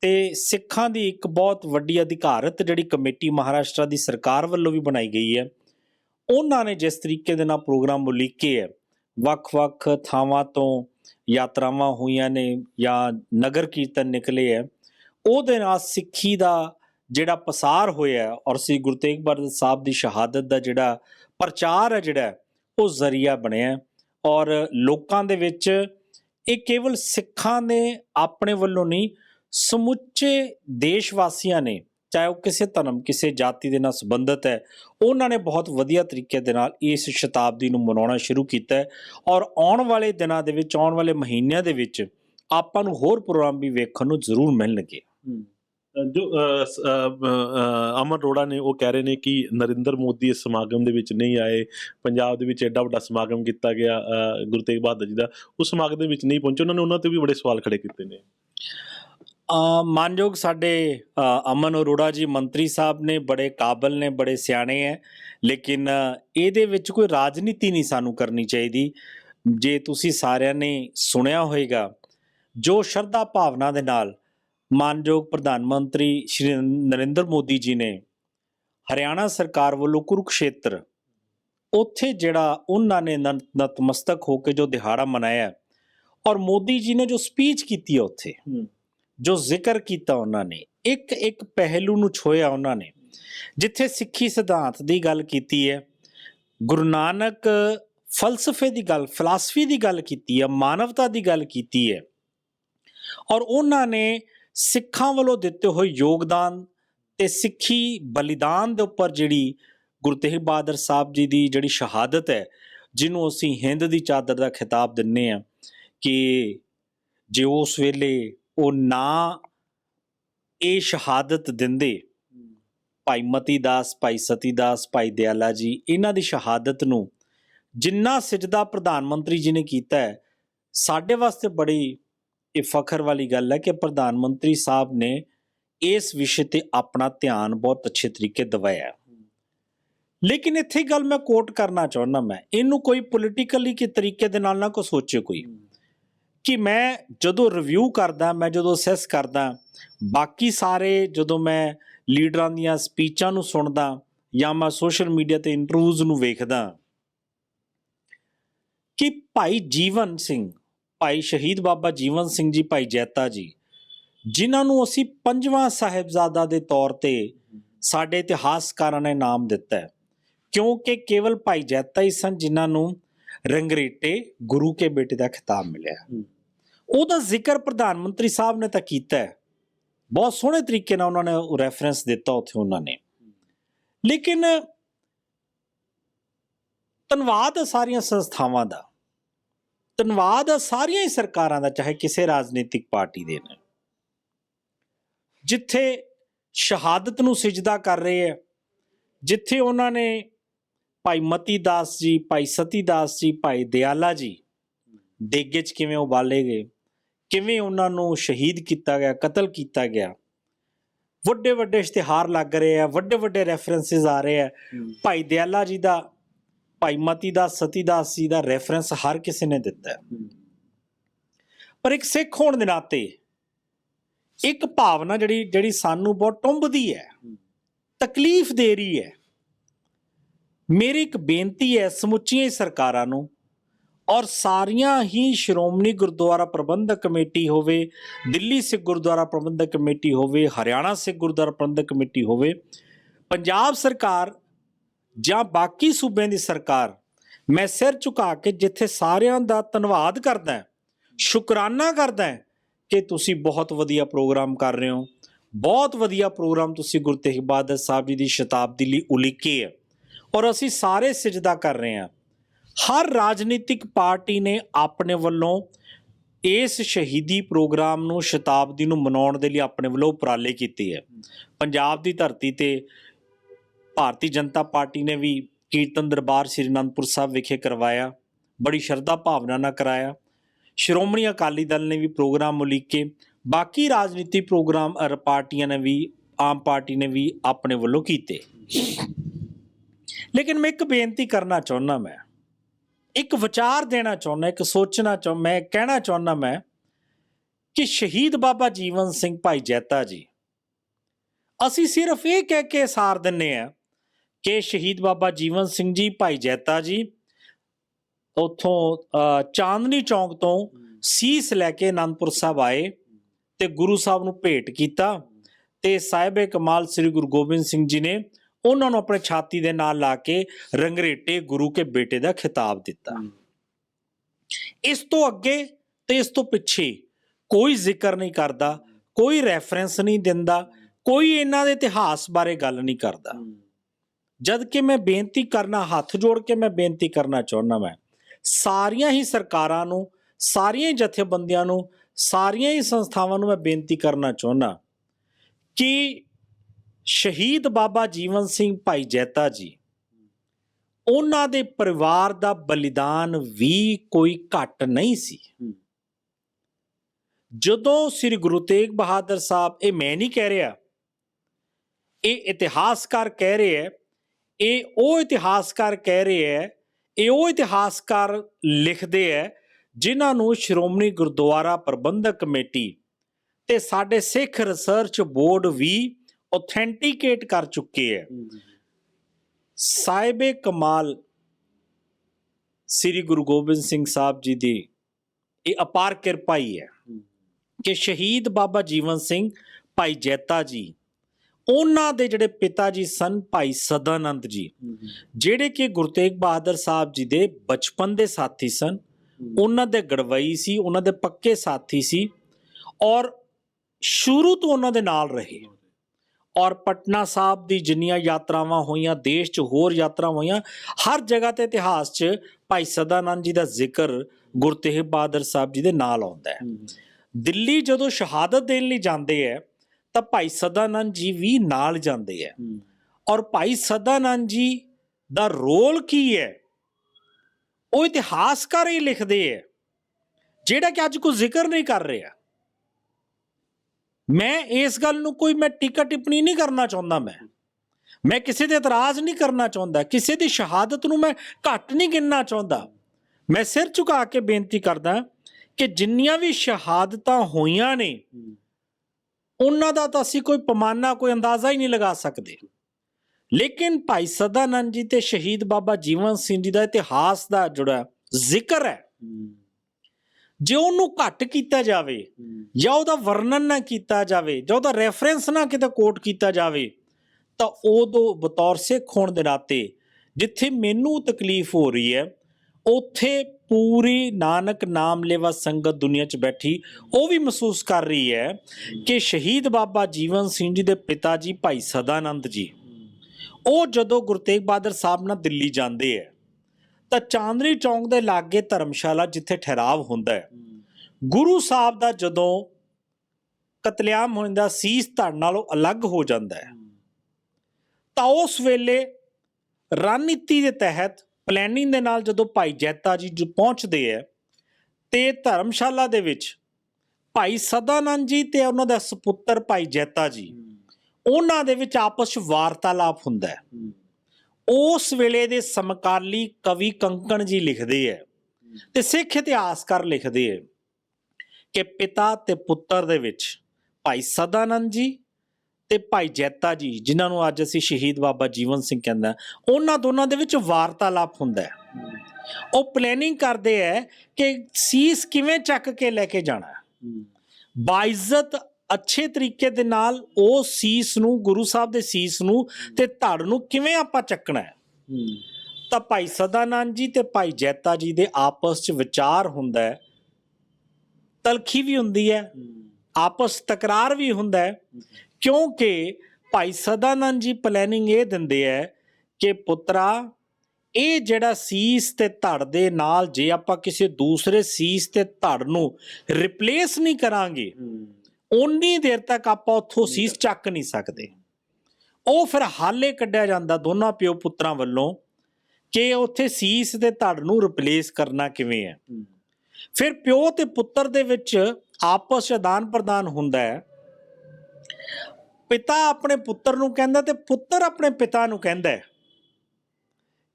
ਤੇ ਸਿੱਖਾਂ ਦੀ ਇੱਕ ਬਹੁਤ ਵੱਡੀ ਅਧਿਕਾਰਤ ਜਿਹੜੀ ਕਮੇਟੀ ਮਹਾਰਾਸ਼ਟਰ ਦੀ ਸਰਕਾਰ ਵੱਲੋਂ ਵੀ ਬਣਾਈ ਗਈ ਹੈ। ਉਹਨਾਂ ਨੇ ਜਿਸ ਤਰੀਕੇ ਦੇ ਨਾਲ ਪ੍ਰੋਗਰਾਮ ਉਲੀਕੇ ਹੈ, ਵੱਖ-ਵੱਖ ਥਾਵਾਂ ਤੋਂ ਯਾਤਰਾਵਾਂ ਹੋਈਆਂ ਨੇ ਜਾਂ ਨਗਰ ਕੀਰਤਨ ਨਿਕਲੇ ਹੈ, ਉਹਦੇ ਨਾਲ ਸਿੱਖੀ ਦਾ ਜਿਹੜਾ ਪਸਾਰ ਹੋਇਆ ਔਰ ਸ੍ਰੀ ਗੁਰੂ ਤੇਗ ਬਹਾਦਰ ਸਾਹਿਬ ਦੀ ਸ਼ਹਾਦਤ ਦਾ ਜਿਹੜਾ ਪ੍ਰਚਾਰ ਹੈ ਜਿਹੜਾ ਉਹ ਜ਼ਰੀਆ ਬਣਿਆ ਔਰ ਲੋਕਾਂ ਦੇ ਵਿੱਚ ਇਹ ਕੇਵਲ ਸਿੱਖਾਂ ਨੇ ਆਪਣੇ ਵੱਲੋਂ ਨਹੀਂ, ਸਮੁੱਚੇ ਦੇਸ਼ ਵਾਸੀਆਂ ਨੇ, ਚਾਹੇ ਉਹ ਕਿਸੇ ਧਰਮ, ਕਿਸੇ ਜਾਤੀ ਦੇ ਨਾਲ ਸੰਬੰਧਿਤ ਹੈ, ਉਹਨਾਂ ਨੇ ਬਹੁਤ ਵਧੀਆ ਤਰੀਕੇ ਦੇ ਨਾਲ ਇਸ ਸ਼ਤਾਬਦੀ ਨੂੰ ਮਨਾਉਣਾ ਸ਼ੁਰੂ ਕੀਤਾ ਹੈ ਔਰ ਆਉਣ ਵਾਲੇ ਦਿਨਾਂ ਦੇ ਵਿੱਚ, ਆਉਣ ਵਾਲੇ ਮਹੀਨਿਆਂ ਦੇ ਵਿੱਚ ਆਪਾਂ ਨੂੰ ਹੋਰ ਪ੍ਰੋਗਰਾਮ ਵੀ ਵੇਖਣ ਨੂੰ ਜ਼ਰੂਰ ਮਿਲਣਗੇ। ਜੋ ਅਮਨ ਅਰੋੜਾ ਨੇ ਉਹ ਕਹਿ ਰਹੇ ਨੇ ਕਿ ਨਰਿੰਦਰ ਮੋਦੀ ਇਸ ਸਮਾਗਮ ਦੇ ਵਿੱਚ ਨਹੀਂ ਆਏ। ਪੰਜਾਬ ਦੇ ਵਿੱਚ ਐਡਾ ਵੱਡਾ ਸਮਾਗਮ ਕੀਤਾ ਗਿਆ ਗੁਰੂ ਤੇਗ ਬਹਾਦਰ ਜੀ ਦਾ। ਉਸ ਸਮਾਗਮ ਦੇ ਵਿੱਚ ਨਹੀਂ ਪਹੁੰਚੇ। ਉਹਨਾਂ ਨੇ ਉਹਨਾਂ ਤੇ ਵੀ ਬੜੇ ਸਵਾਲ ਖੜੇ ਕੀਤੇ ਨੇ। ਮਾਨਯੋਗ ਸਾਡੇ ਅਮਨ ਅਰੋੜਾ ਜੀ ਮੰਤਰੀ ਸਾਹਿਬ ਨੇ, ਬੜੇ ਕਾਬਲ ਨੇ, ਬੜੇ ਸਿਆਣੇ ਹੈ ਲੇਕਿਨ ਇਹਦੇ ਵਿੱਚ ਕੋਈ ਰਾਜਨੀਤੀ ਨਹੀਂ ਸਾਨੂੰ ਕਰਨੀ ਚਾਹੀਦੀ। ਜੇ ਤੁਸੀਂ ਸਾਰਿਆਂ ਨੇ ਸੁਣਿਆ ਹੋਵੇਗਾ ਜੋ ਸ਼ਰਧਾ ਭਾਵਨਾ ਦੇ ਨਾਲ ਮਾਨਯੋਗ ਪ੍ਰਧਾਨ ਮੰਤਰੀ ਸ਼੍ਰੀ ਨਰਿੰਦਰ ਮੋਦੀ ਜੀ ਨੇ ਹਰਿਆਣਾ ਸਰਕਾਰ ਵੱਲੋਂ ਕੁਰੂਕਸ਼ੇਤਰ ਉੱਥੇ ਜਿਹੜਾ ਉਹਨਾਂ ਨੇ ਨਤ- ਨਤਮਸਤਕ ਹੋ ਕੇ ਜੋ ਦਿਹਾੜਾ ਮਨਾਇਆ ਔਰ ਮੋਦੀ ਜੀ ਨੇ ਜੋ ਸਪੀਚ ਕੀਤੀ ਹੈ ਉੱਥੇ ਜੋ ਜ਼ਿਕਰ ਕੀਤਾ ਉਹਨਾਂ ਨੇ ਇੱਕ ਇੱਕ ਪਹਿਲੂ ਨੂੰ ਛੋਇਆ ਉਹਨਾਂ ਨੇ ਜਿੱਥੇ ਸਿੱਖੀ ਸਿਧਾਂਤ ਦੀ ਗੱਲ ਕੀਤੀ ਹੈ ਗੁਰੂ ਨਾਨਕ ਫਲਸਫੇ ਦੀ ਗੱਲ ਫਿਲਾਸਫੀ ਦੀ ਗੱਲ ਕੀਤੀ ਹੈ ਮਾਨਵਤਾ ਦੀ ਗੱਲ ਕੀਤੀ ਹੈ ਔਰ ਉਹਨਾਂ ਨੇ ਸਿੱਖਾਂ ਵੱਲੋਂ ਦਿੱਤੇ ਹੋਏ ਯੋਗਦਾਨ ਤੇ ਸਿੱਖੀ ਬਲੀਦਾਨ ਦੇ ਉੱਪਰ ਜਿਹੜੀ ਗੁਰੂ ਤੇਗ ਬਹਾਦਰ ਸਾਹਿਬ ਜੀ ਦੀ ਜਿਹੜੀ ਸ਼ਹਾਦਤ ਹੈ, ਜਿਹਨੂੰ ਅਸੀਂ ਹਿੰਦ ਦੀ ਚਾਦਰ ਦਾ ਖਿਤਾਬ ਦਿੰਨੇ ਆ ਕਿ ਜੇ ਉਸ ਵੇਲੇ ਉਹ ਨਾ ਇਹ ਸ਼ਹਾਦਤ ਦਿੰਦੇ, ਭਾਈ ਮਤੀ ਦਾਸ, ਭਾਈ ਸਤੀ ਦਾਸ, ਭਾਈ ਦਿਆਲਾ ਜੀ, ਇਹਨਾਂ ਦੀ ਸ਼ਹਾਦਤ ਨੂੰ ਜਿੰਨਾ ਸਜਦਾ ਪ੍ਰਧਾਨ ਮੰਤਰੀ ਜੀ ਨੇ ਕੀਤਾ ਹੈ, ਸਾਡੇ ਵਾਸਤੇ ਬੜੀ ਇਹ ਫਖਰ ਵਾਲੀ ਗੱਲ ਹੈ ਕਿ ਪ੍ਰਧਾਨ ਮੰਤਰੀ ਸਾਹਿਬ ਨੇ ਇਸ ਵਿਸ਼ੇ ਤੇ ਆਪਣਾ ਧਿਆਨ ਬਹੁਤ ਅੱਛੇ ਤਰੀਕੇ ਦਿਵਾਇਆ। ਲੇਕਿਨ ਇੱਥੇ ਗੱਲ ਮੈਂ ਕੋਟ ਕਰਨਾ ਚਾਹੁੰਦਾ ਮੈਂ, ਇਹਨੂੰ ਕੋਈ ਪੋਲੀਟੀਕਲੀ ਕਿ ਤਰੀਕੇ ਦੇ ਨਾਲ ਨਾ ਕੋ ਸੋਚੇ ਕੋਈ। ਕਿ ਮੈਂ ਜਦੋਂ ਰਿਵਿਊ ਕਰਦਾ, ਮੈਂ ਜਦੋਂ ਅਸੈਸ ਕਰਦਾ, ਬਾਕੀ ਸਾਰੇ ਜਦੋਂ ਮੈਂ ਲੀਡਰਾਂ ਦੀਆਂ ਸਪੀਚਾਂ ਨੂੰ ਸੁਣਦਾ ਜਾਂ ਮੈਂ ਸੋਸ਼ਲ ਮੀਡੀਆ ਤੇ ਇੰਟਰਵਿਊਜ਼ ਨੂੰ ਵੇਖਦਾ ਕਿ ਭਾਈ ਜੀਵਨ ਸਿੰਘ ਭਾਈ ਸ਼ਹੀਦ ਬਾਬਾ ਜੀਵਨ ਸਿੰਘ ਜੀ ਭਾਈ ਜੈਤਾ ਜੀ ਜਿਨ੍ਹਾਂ ਨੂੰ ਅਸੀਂ ਪੰਜਵਾਂ ਸਾਹਿਬਜ਼ਾਦਾ ਦੇ ਤੌਰ ਤੇ ਸਾਡੇ ਇਤਿਹਾਸਕਾਰਾਂ ਨੇ ਨਾਮ ਦਿੱਤਾ ਹੈ। ਕਿਉਂਕਿ ਕੇਵਲ ਭਾਈ ਜੈਤਾ ਹੀ ਸਨ ਜਿਨ੍ਹਾਂ ਨੂੰ ਰੰਗਰੇਟੇ ਗੁਰੂ ਕੇ ਬੇਟੇ ਦਾ ਖਿਤਾਬ ਮਿਲਿਆ। ਉਹਦਾ ਜ਼ਿਕਰ ਪ੍ਰਧਾਨ ਮੰਤਰੀ ਸਾਹਿਬ ਨੇ ਤਾਂ ਕੀਤਾ ਹੈ। ਬਹੁਤ ਸੋਹਣੇ ਤਰੀਕੇ ਨਾਲ ਉਹਨਾਂ ਨੇ ਰੈਫਰੈਂਸ ਦਿੱਤਾ ਉੱਥੇ ਉਹਨਾਂ ਨੇ। ਲੇਕਿਨ ਧੰਨਵਾਦ ਸਾਰੀਆਂ ਸੰਸਥਾਵਾਂ ਦਾ। ਧੰਨਵਾਦ ਹੈ ਸਾਰੀਆਂ ਹੀ ਸਰਕਾਰਾਂ ਦਾ ਚਾਹੇ ਕਿਸੇ ਰਾਜਨੀਤਿਕ ਪਾਰਟੀ ਦੇ ਨੇ। ਜਿੱਥੇ ਸ਼ਹਾਦਤ ਨੂੰ ਸਿਜਦਾ ਕਰ ਰਹੇ ਹੈ ਜਿੱਥੇ ਉਹਨਾਂ ਨੇ ਭਾਈ ਮਤੀ ਦਾਸ ਜੀ ਭਾਈ ਸਤੀ ਦਾਸ ਜੀ ਭਾਈ ਦਿਆਲਾ ਜੀ ਦੇਗੇ 'ਚ ਕਿਵੇਂ ਉਬਾਲੇ ਗਏ ਕਿਵੇਂ ਉਹਨਾਂ ਨੂੰ ਸ਼ਹੀਦ ਕੀਤਾ ਗਿਆ ਕਤਲ ਕੀਤਾ ਗਿਆ। ਵੱਡੇ ਵੱਡੇ ਇਸ਼ਤਿਹਾਰ ਲੱਗ ਰਹੇ ਆ ਵੱਡੇ ਵੱਡੇ ਰੈਫਰੈਂਸਸ ਆ ਰਹੇ ਆ। ਭਾਈ ਦਿਆਲਾ ਜੀ ਦਾ ਭਾਈ ਮਤੀ ਦਾਸ ਸਤੀ ਦਾਸ ਜੀ ਦਾ ਰੈਫਰੈਂਸ ਹਰ ਕਿਸੇ ਨੇ ਦਿੱਤਾ ਹੈ। ਪਰ ਇੱਕ ਸਿੱਖ ਹੋਣ ਦੇ ਨਾਤੇ ਇੱਕ ਭਾਵਨਾ ਜਿਹੜੀ ਜਿਹੜੀ ਸਾਨੂੰ ਬਹੁਤ ਟੁੰਬਦੀ ਹੈ ਤਕਲੀਫ ਦੇ ਰਹੀ ਹੈ। ਮੇਰੀ ਇੱਕ ਬੇਨਤੀ ਹੈ ਸਮੁੱਚੀਆਂ ਸਰਕਾਰਾਂ ਨੂੰ ਔਰ ਸਾਰੀਆਂ ਹੀ ਸ਼੍ਰੋਮਣੀ ਗੁਰਦੁਆਰਾ ਪ੍ਰਬੰਧਕ ਕਮੇਟੀ ਹੋਵੇ ਦਿੱਲੀ ਸਿੱਖ ਗੁਰਦੁਆਰਾ ਪ੍ਰਬੰਧਕ ਕਮੇਟੀ ਹੋਵੇ ਹਰਿਆਣਾ ਸਿੱਖ ਗੁਰਦੁਆਰਾ ਪ੍ਰਬੰਧਕ ਕਮੇਟੀ ਹੋਵੇ ਪੰਜਾਬ ਸਰਕਾਰ ਜਾਂ ਬਾਕੀ ਸੂਬਿਆਂ ਦੀ ਸਰਕਾਰ ਮੈਂ ਸਿਰ ਝੁਕਾ ਕੇ ਜਿੱਥੇ ਸਾਰਿਆਂ ਦਾ ਧੰਨਵਾਦ ਕਰਦਾ ਸ਼ੁਕਰਾਨਾ ਕਰਦਾ ਕਿ ਤੁਸੀਂ ਬਹੁਤ ਵਧੀਆ ਪ੍ਰੋਗਰਾਮ ਕਰ ਰਹੇ ਹੋ। ਬਹੁਤ ਵਧੀਆ ਪ੍ਰੋਗਰਾਮ ਤੁਸੀਂ ਗੁਰੂ ਤੇਗ ਬਹਾਦਰ ਸਾਹਿਬ ਜੀ ਦੀ ਸ਼ਤਾਬਦੀ ਲਈ ਉਲੀਕੇ ਹੈ ਔਰ ਅਸੀਂ ਸਾਰੇ ਸਜਦਾ ਕਰ ਰਹੇ ਹਾਂ। ਹਰ ਰਾਜਨੀਤਿਕ ਪਾਰਟੀ ਨੇ ਆਪਣੇ ਵੱਲੋਂ ਇਸ ਸ਼ਹੀਦੀ ਪ੍ਰੋਗਰਾਮ ਨੂੰ, ਸ਼ਤਾਬਦੀ ਨੂੰ ਮਨਾਉਣ ਦੇ ਲਈ ਆਪਣੇ ਵੱਲੋਂ ਉਪਰਾਲੇ ਕੀਤੇ ਹੈ। ਪੰਜਾਬ ਦੀ ਧਰਤੀ ਤੇ ਭਾਰਤੀ ਜਨਤਾ ਪਾਰਟੀ ਨੇ ਵੀ ਕੀਰਤਨ ਦਰਬਾਰ ਸ੍ਰੀ ਅਨੰਦਪੁਰ ਸਾਹਿਬ ਵਿਖੇ ਕਰਵਾਇਆ। ਬੜੀ ਸ਼ਰਧਾ ਭਾਵਨਾ ਨਾਲ ਕਰਾਇਆ। ਸ਼੍ਰੋਮਣੀ ਅਕਾਲੀ ਦਲ ਨੇ ਵੀ ਪ੍ਰੋਗਰਾਮ ਉਲੀਕੇ। ਬਾਕੀ ਰਾਜਨੀਤੀ ਪ੍ਰੋਗਰਾਮ ਪਾਰਟੀਆਂ ਨੇ ਵੀ, ਆਮ ਪਾਰਟੀ ਨੇ ਵੀ ਆਪਣੇ ਵੱਲੋਂ ਕੀਤੇ। ਲੇਕਿਨ ਮੈਂ ਇੱਕ ਬੇਨਤੀ ਕਰਨਾ ਚਾਹੁੰਦਾ ਮੈਂ। ਇੱਕ ਵਿਚਾਰ ਦੇਣਾ ਚਾਹੁੰਦਾ, ਇੱਕ ਸੋਚਣਾ ਚਾਹ, ਮੈਂ ਕਹਿਣਾ ਚਾਹੁੰਦਾ ਮੈਂ ਕਿ ਸ਼ਹੀਦ ਬਾਬਾ ਜੀਵਨ ਸਿੰਘ ਭਾਈ ਜੈਤਾ ਜੀ, ਅਸੀਂ ਸਿਰਫ ਇਹ ਕਹਿ ਕੇ ਸਾਰ ਦਿੰਨੇ ਆ ਕਿ ਸ਼ਹੀਦ ਬਾਬਾ ਜੀਵਨ ਸਿੰਘ ਜੀ ਭਾਈ ਜੈਤਾ ਜੀ ਉਥੋਂ ਚਾਂਦਨੀ ਚੌਂਕ ਤੋਂ ਸੀਸ ਲੈ ਕੇ ਅਨੰਦਪੁਰ ਸਾਹਿਬ ਆਏ ਤੇ ਗੁਰੂ ਸਾਹਿਬ ਨੂੰ ਭੇਟ ਕੀਤਾ ਤੇ ਸਾਹਿਬੇ ਕਮਾਲ ਸ੍ਰੀ ਗੁਰੂ ਗੋਬਿੰਦ ਸਿੰਘ ਜੀ ਨੇ ਉਹਨਾਂ ਨੂੰ ਆਪਣੇ ਛਾਤੀ ਦੇ ਨਾਲ ਲਾ ਕੇ ਰੰਗਰੇਟੇ ਗੁਰੂ ਕੇ ਬੇਟੇ ਦਾ ਖਿਤਾਬ ਦਿੱਤਾ। ਇਸ ਤੋਂ ਅੱਗੇ ਤੇ ਇਸ ਤੋਂ ਪਿੱਛੇ ਕੋਈ ਜ਼ਿਕਰ ਨਹੀਂ ਕਰਦਾ ਕੋਈ ਰੈਫਰੈਂਸ ਨਹੀਂ ਦਿੰਦਾ ਕੋਈ ਇਹਨਾਂ ਦੇ ਇਤਿਹਾਸ ਬਾਰੇ ਗੱਲ ਨਹੀਂ ਕਰਦਾ। ਜਦ ਕਿ ਮੈਂ ਬੇਨਤੀ ਕਰਨਾ ਹੱਥ ਜੋੜ ਕੇ ਮੈਂ ਬੇਨਤੀ ਕਰਨਾ ਚਾਹੁੰਦਾ ਮੈਂ ਸਾਰੀਆਂ ਹੀ ਸਰਕਾਰਾਂ ਨੂੰ ਸਾਰੀਆਂ ਹੀ ਜਥੇਬੰਦੀਆਂ ਨੂੰ ਸਾਰੀਆਂ ਹੀ ਸੰਸਥਾਵਾਂ ਨੂੰ ਮੈਂ ਬੇਨਤੀ ਕਰਨਾ ਚਾਹੁੰਦਾ ਕਿ ਸ਼ਹੀਦ ਬਾਬਾ ਜੀਵਨ ਸਿੰਘ ਭਾਈ ਜੈਤਾ ਜੀ ਉਹਨਾਂ ਦੇ ਪਰਿਵਾਰ ਦਾ ਬਲੀਦਾਨ ਵੀ ਕੋਈ ਘੱਟ ਨਹੀਂ ਸੀ। ਜਦੋਂ ਸ੍ਰੀ ਗੁਰੂ ਤੇਗ ਬਹਾਦਰ ਸਾਹਿਬ ਇਹ ਮੈਂ ਨਹੀਂ ਕਹਿ ਰਿਹਾ ਇਹ ਇਤਿਹਾਸਕਾਰ ਕਹਿ ਰਹੇ ਹੈ ਇਹ ਉਹ ਇਤਿਹਾਸਕਾਰ ਕਹਿ ਰਹੇ ਹੈ ਇਹ ਉਹ ਇਤਿਹਾਸਕਾਰ ਲਿਖਦੇ ਹੈ ਜਿਨ੍ਹਾਂ ਨੂੰ ਸ਼੍ਰੋਮਣੀ ਗੁਰਦੁਆਰਾ ਪ੍ਰਬੰਧਕ ਕਮੇਟੀ ਤੇ ਸਾਡੇ ਸਿੱਖ ਰਿਸਰਚ ਬੋਰਡ ਵੀ ਆਥੈਂਟੀਕੇਟ ਕਰ ਚੁੱਕੇ ਹੈ। ਸਾਹਿਬੇ ਕਮਾਲ ਸ੍ਰੀ ਗੁਰੂ ਗੋਬਿੰਦ ਸਿੰਘ ਸਾਹਿਬ ਜੀ ਦੀ ਇਹ ਅਪਾਰ ਕਿਰਪਾ ਹੀ ਹੈ। ਕਿ ਸ਼ਹੀਦ ਬਾਬਾ ਜੀਵਨ ਸਿੰਘ ਭਾਈ ਜੈਤਾ ਜੀ ਉਹਨਾਂ ਦੇ ਜਿਹੜੇ ਪਿਤਾ ਜੀ ਸਨ ਭਾਈ ਸਦਾਨੰਦ ਜੀ ਜਿਹੜੇ ਕਿ ਗੁਰੂ ਤੇਗ ਬਹਾਦਰ ਸਾਹਿਬ ਜੀ ਦੇ ਬਚਪਨ ਦੇ ਸਾਥੀ ਸਨ ਉਹਨਾਂ ਦੇ ਗੜਵਈ ਸੀ ਉਹਨਾਂ ਦੇ ਪੱਕੇ ਸਾਥੀ ਸੀ ਔਰ ਸ਼ੁਰੂ ਤੋਂ ਉਹਨਾਂ ਦੇ ਨਾਲ ਰਹੇ। ਔਰ ਪਟਨਾ ਸਾਹਿਬ ਦੀ ਜਿੰਨੀਆਂ ਯਾਤਰਾਵਾਂ ਹੋਈਆਂ ਦੇਸ਼ 'ਚ ਹੋਰ ਯਾਤਰਾਵਾਂ ਹੋਈਆਂ ਹਰ ਜਗ੍ਹਾ ਤੇ ਇਤਿਹਾਸ 'ਚ ਭਾਈ ਸਦਾਨੰਦ ਜੀ ਦਾ ਜ਼ਿਕਰ ਗੁਰੂ ਤੇਗ ਬਹਾਦਰ ਸਾਹਿਬ ਜੀ ਦੇ ਨਾਲ ਆਉਂਦਾ ਹੈ। ਦਿੱਲੀ ਜਦੋਂ ਸ਼ਹਾਦਤ ਦੇਣ ਲਈ ਜਾਂਦੇ ਹੈ ਤਾਂ ਭਾਈ ਸਦਾਨੰਦ ਜੀ ਵੀ ਨਾਲ ਜਾਂਦੇ ਹੈ। ਔਰ ਭਾਈ ਸਦਾਨੰਦ ਜੀ ਦਾ ਰੋਲ ਕੀ ਹੈ ਉਹ ਇਤਿਹਾਸਕਾਰ ਹੀ ਲਿਖਦੇ ਹੈ ਜਿਹੜਾ ਕਿ ਅੱਜ ਕੋਈ ਜ਼ਿਕਰ ਨਹੀਂ ਕਰ ਰਿਹਾ। ਮੈਂ ਇਸ ਗੱਲ ਨੂੰ ਕੋਈ ਮੈਂ ਟਿਕਾ ਟਿੱਪਣੀ ਨਹੀਂ ਕਰਨਾ ਚਾਹੁੰਦਾ ਮੈਂ। ਮੈਂ ਕਿਸੇ ਤੇ ਇਤਰਾਜ਼ ਨਹੀਂ ਕਰਨਾ ਚਾਹੁੰਦਾ ਕਿਸੇ ਦੀ ਸ਼ਹਾਦਤ ਨੂੰ ਮੈਂ ਘੱਟ ਨਹੀਂ ਗਿਣਨਾ ਚਾਹੁੰਦਾ। ਮੈਂ ਸਿਰ ਝੁਕਾ ਕੇ ਬੇਨਤੀ ਕਰਦਾ ਕਿ ਜਿੰਨੀਆਂ ਵੀ ਸ਼ਹਾਦਤਾਂ ਹੋਈਆਂ ਨੇ ਉਹਨਾਂ ਦਾ ਤਾਂ ਅਸੀਂ ਕੋਈ ਪਮਾਨਾ ਕੋਈ ਅੰਦਾਜ਼ਾ ਹੀ ਨਹੀਂ ਲਗਾ ਸਕਦੇ। ਲੇਕਿਨ ਭਾਈ ਸਦਾਨੰਦ ਜੀ ਤੇ ਸ਼ਹੀਦ ਬਾਬਾ ਜੀਵਨ ਸਿੰਘ ਜੀ ਦਾ ਇਤਿਹਾਸ ਦਾ ਜਿਹੜਾ ਜ਼ਿਕਰ ਹੈ। ਜੇ ਉਹਨੂੰ ਘੱਟ ਕੀਤਾ ਜਾਵੇ ਜਾਂ ਉਹਦਾ ਵਰਣਨ ਨਾ ਕੀਤਾ ਜਾਵੇ ਜਾਂ ਉਹਦਾ ਰੈਫਰੈਂਸ ਨਾ ਕਿਤੇ ਕੋਟ ਕੀਤਾ ਜਾਵੇ ਤਾਂ ਉਦੋਂ ਬਤੌਰ ਸਿੱਖ ਹੋਣ ਦੇ ਨਾਤੇ ਜਿੱਥੇ ਮੈਨੂੰ ਤਕਲੀਫ ਹੋ ਰਹੀ ਹੈ ਉੱਥੇ ਪੂਰੀ ਨਾਨਕ ਨਾਮ ਲੈਵਾ ਸੰਗਤ ਦੁਨੀਆ 'ਚ ਬੈਠੀ, ਉਹ ਵੀ ਮਹਿਸੂਸ ਕਰ ਰਹੀ ਹੈ ਕਿ ਸ਼ਹੀਦ ਬਾਬਾ ਜੀਵਨ ਸਿੰਘ ਜੀ ਦੇ ਪਿਤਾ ਜੀ ਭਾਈ ਸਦਾਨੰਦ ਜੀ, ਉਹ ਜਦੋਂ ਗੁਰੂ ਤੇਗ ਬਹਾਦਰ ਸਾਹਿਬ ਨਾਲ ਦਿੱਲੀ ਜਾਂਦੇ ਹੈ, ਤਾਂ ਚਾਂਦਨੀ ਚੌਂਕ ਦੇ ਲਾਗੇ ਧਰਮਸ਼ਾਲਾ ਜਿੱਥੇ ਠਹਿਰਾਵ ਹੁੰਦਾ ਹੈ। ਗੁਰੂ ਸਾਹਿਬ ਦਾ ਜਦੋਂ ਕਤਲੇਆਮ ਹੋਣ ਦਾ ਸੀਸ ਧੜ ਨਾਲੋਂ ਅਲੱਗ ਹੋ ਜਾਂਦਾ ਹੈ। ਤਾਂ ਉਸ ਵੇਲੇ ਰਣਨੀਤੀ ਦੇ ਤਹਿਤ ਪਲੈਨਿੰਗ ਦੇ ਨਾਲ ਜਦੋਂ ਭਾਈ ਜੈਤਾ ਜੀ ਪਹੁੰਚਦੇ ਹੈ ਤੇ ਧਰਮਸ਼ਾਲਾ ਦੇ ਵਿੱਚ ਭਾਈ ਸਦਾਨੰਦ ਜੀ ਤੇ ਉਹਨਾਂ ਦਾ ਸੁਪੁੱਤਰ ਭਾਈ ਜੈਤਾ ਜੀ ਉਹਨਾਂ ਦੇ ਵਿੱਚ ਆਪਸ ਵਿੱਚ ਵਾਰਤਾਲਾਪ ਹੁੰਦਾ ਹੈ। ਉਸ ਵੇਲੇ ਦੇ ਸਮਕਾਲੀ ਕਵੀ ਕੰਕਣ ਜੀ ਲਿਖਦੇ ਹੈ ਤੇ ਸਿੱਖ ਇਤਿਹਾਸਕਾਰ ਲਿਖਦੇ ਹੈ ਕਿ ਪਿਤਾ ਤੇ ਪੁੱਤਰ ਦੇ ਵਿੱਚ ਭਾਈ ਸਦਾਨੰਦ ਜੀ ਤੇ ਭਾਈ ਜੈਤਾ ਜੀ ਜਿਨ੍ਹਾਂ ਨੂੰ ਅੱਜ ਅਸੀਂ ਸ਼ਹੀਦ ਬਾਬਾ ਜੀਵਨ ਸਿੰਘ ਕਹਿੰਦਾ ਉਹਨਾਂ ਦੋਨਾਂ ਦੇ ਵਿੱਚ ਵਾਰਤਾਲਾਪ ਹੁੰਦਾ ਹੈ। ਉਹ ਪਲੈਨਿੰਗ ਕਰਦੇ ਹੈ ਕਿ ਸੀਸ ਕਿਵੇਂ ਚੱਕ ਕੇ ਲੈ ਕੇ ਜਾਣਾ ਬਾਇਜ਼ਤ ਅੱਛੇ ਤਰੀਕੇ ਦੇ ਨਾਲ ਉਹ ਸੀਸ ਨੂੰ ਗੁਰੂ ਸਾਹਿਬ ਦੇ ਸੀਸ ਨੂੰ ਤੇ ਧੜ ਨੂੰ ਕਿਵੇਂ ਆਪਾਂ ਚੱਕਣਾ ਹੈ। ਤਾਂ ਭਾਈ ਸਦਾਨੰਦ ਜੀ ਤੇ ਭਾਈ ਜੈਤਾ ਜੀ ਦੇ ਆਪਸ 'ਚ ਵਿਚਾਰ ਹੁੰਦਾ ਹੈ। ਤਲਖੀ ਵੀ ਹੁੰਦੀ ਹੈ। ਆਪਸ ਤਕਰਾਰ ਵੀ ਹੁੰਦਾ ਹੈ। ਕਿਉਂਕਿ ਭਾਈ ਸਦਾਨੰਦ ਜੀ ਪਲੈਨਿੰਗ ਇਹ ਦਿੰਦੇ ਹੈ ਕਿ ਪੁੱਤਰਾ ਇਹ ਜਿਹੜਾ ਸੀਸ ਤੇ ਧੜ ਦੇ ਨਾਲ ਜੇ ਆਪਾਂ ਕਿਸੇ ਦੂਸਰੇ ਸੀਸ ਤੇ ਧੜ ਨੂੰ ਰਿਪਲੇਸ ਨਹੀਂ ਕਰਾਂਗੇ ਉਨੀ ਦੇਰ ਤੱਕ ਆਪਾਂ ਉੱਥੋਂ ਸੀਸ ਚੱਕ ਨਹੀਂ ਸਕਦੇ। ਉਹ ਫਿਰ ਹਾਲੇ ਕੱਢਿਆ ਜਾਂਦਾ ਦੋਨਾਂ ਪਿਓ ਪੁੱਤਰਾਂ ਵੱਲੋਂ ਕਿ ਉੱਥੇ ਸੀਸ ਤੇ ਧੜ ਨੂੰ ਰਿਪਲੇਸ ਕਰਨਾ ਕਿਵੇਂ ਹੈ। ਫਿਰ ਪਿਓ ਤੇ ਪੁੱਤਰ ਦੇ ਵਿੱਚ ਆਪਸ 'ਚ ਆਦਾਨ ਪ੍ਰਦਾਨ ਹੁੰਦਾ ਹੈ ਪਿਤਾ ਆਪਣੇ ਪੁੱਤਰ ਨੂੰ ਕਹਿੰਦਾ ਤੇ ਪੁੱਤਰ ਆਪਣੇ ਪਿਤਾ ਨੂੰ ਕਹਿੰਦਾ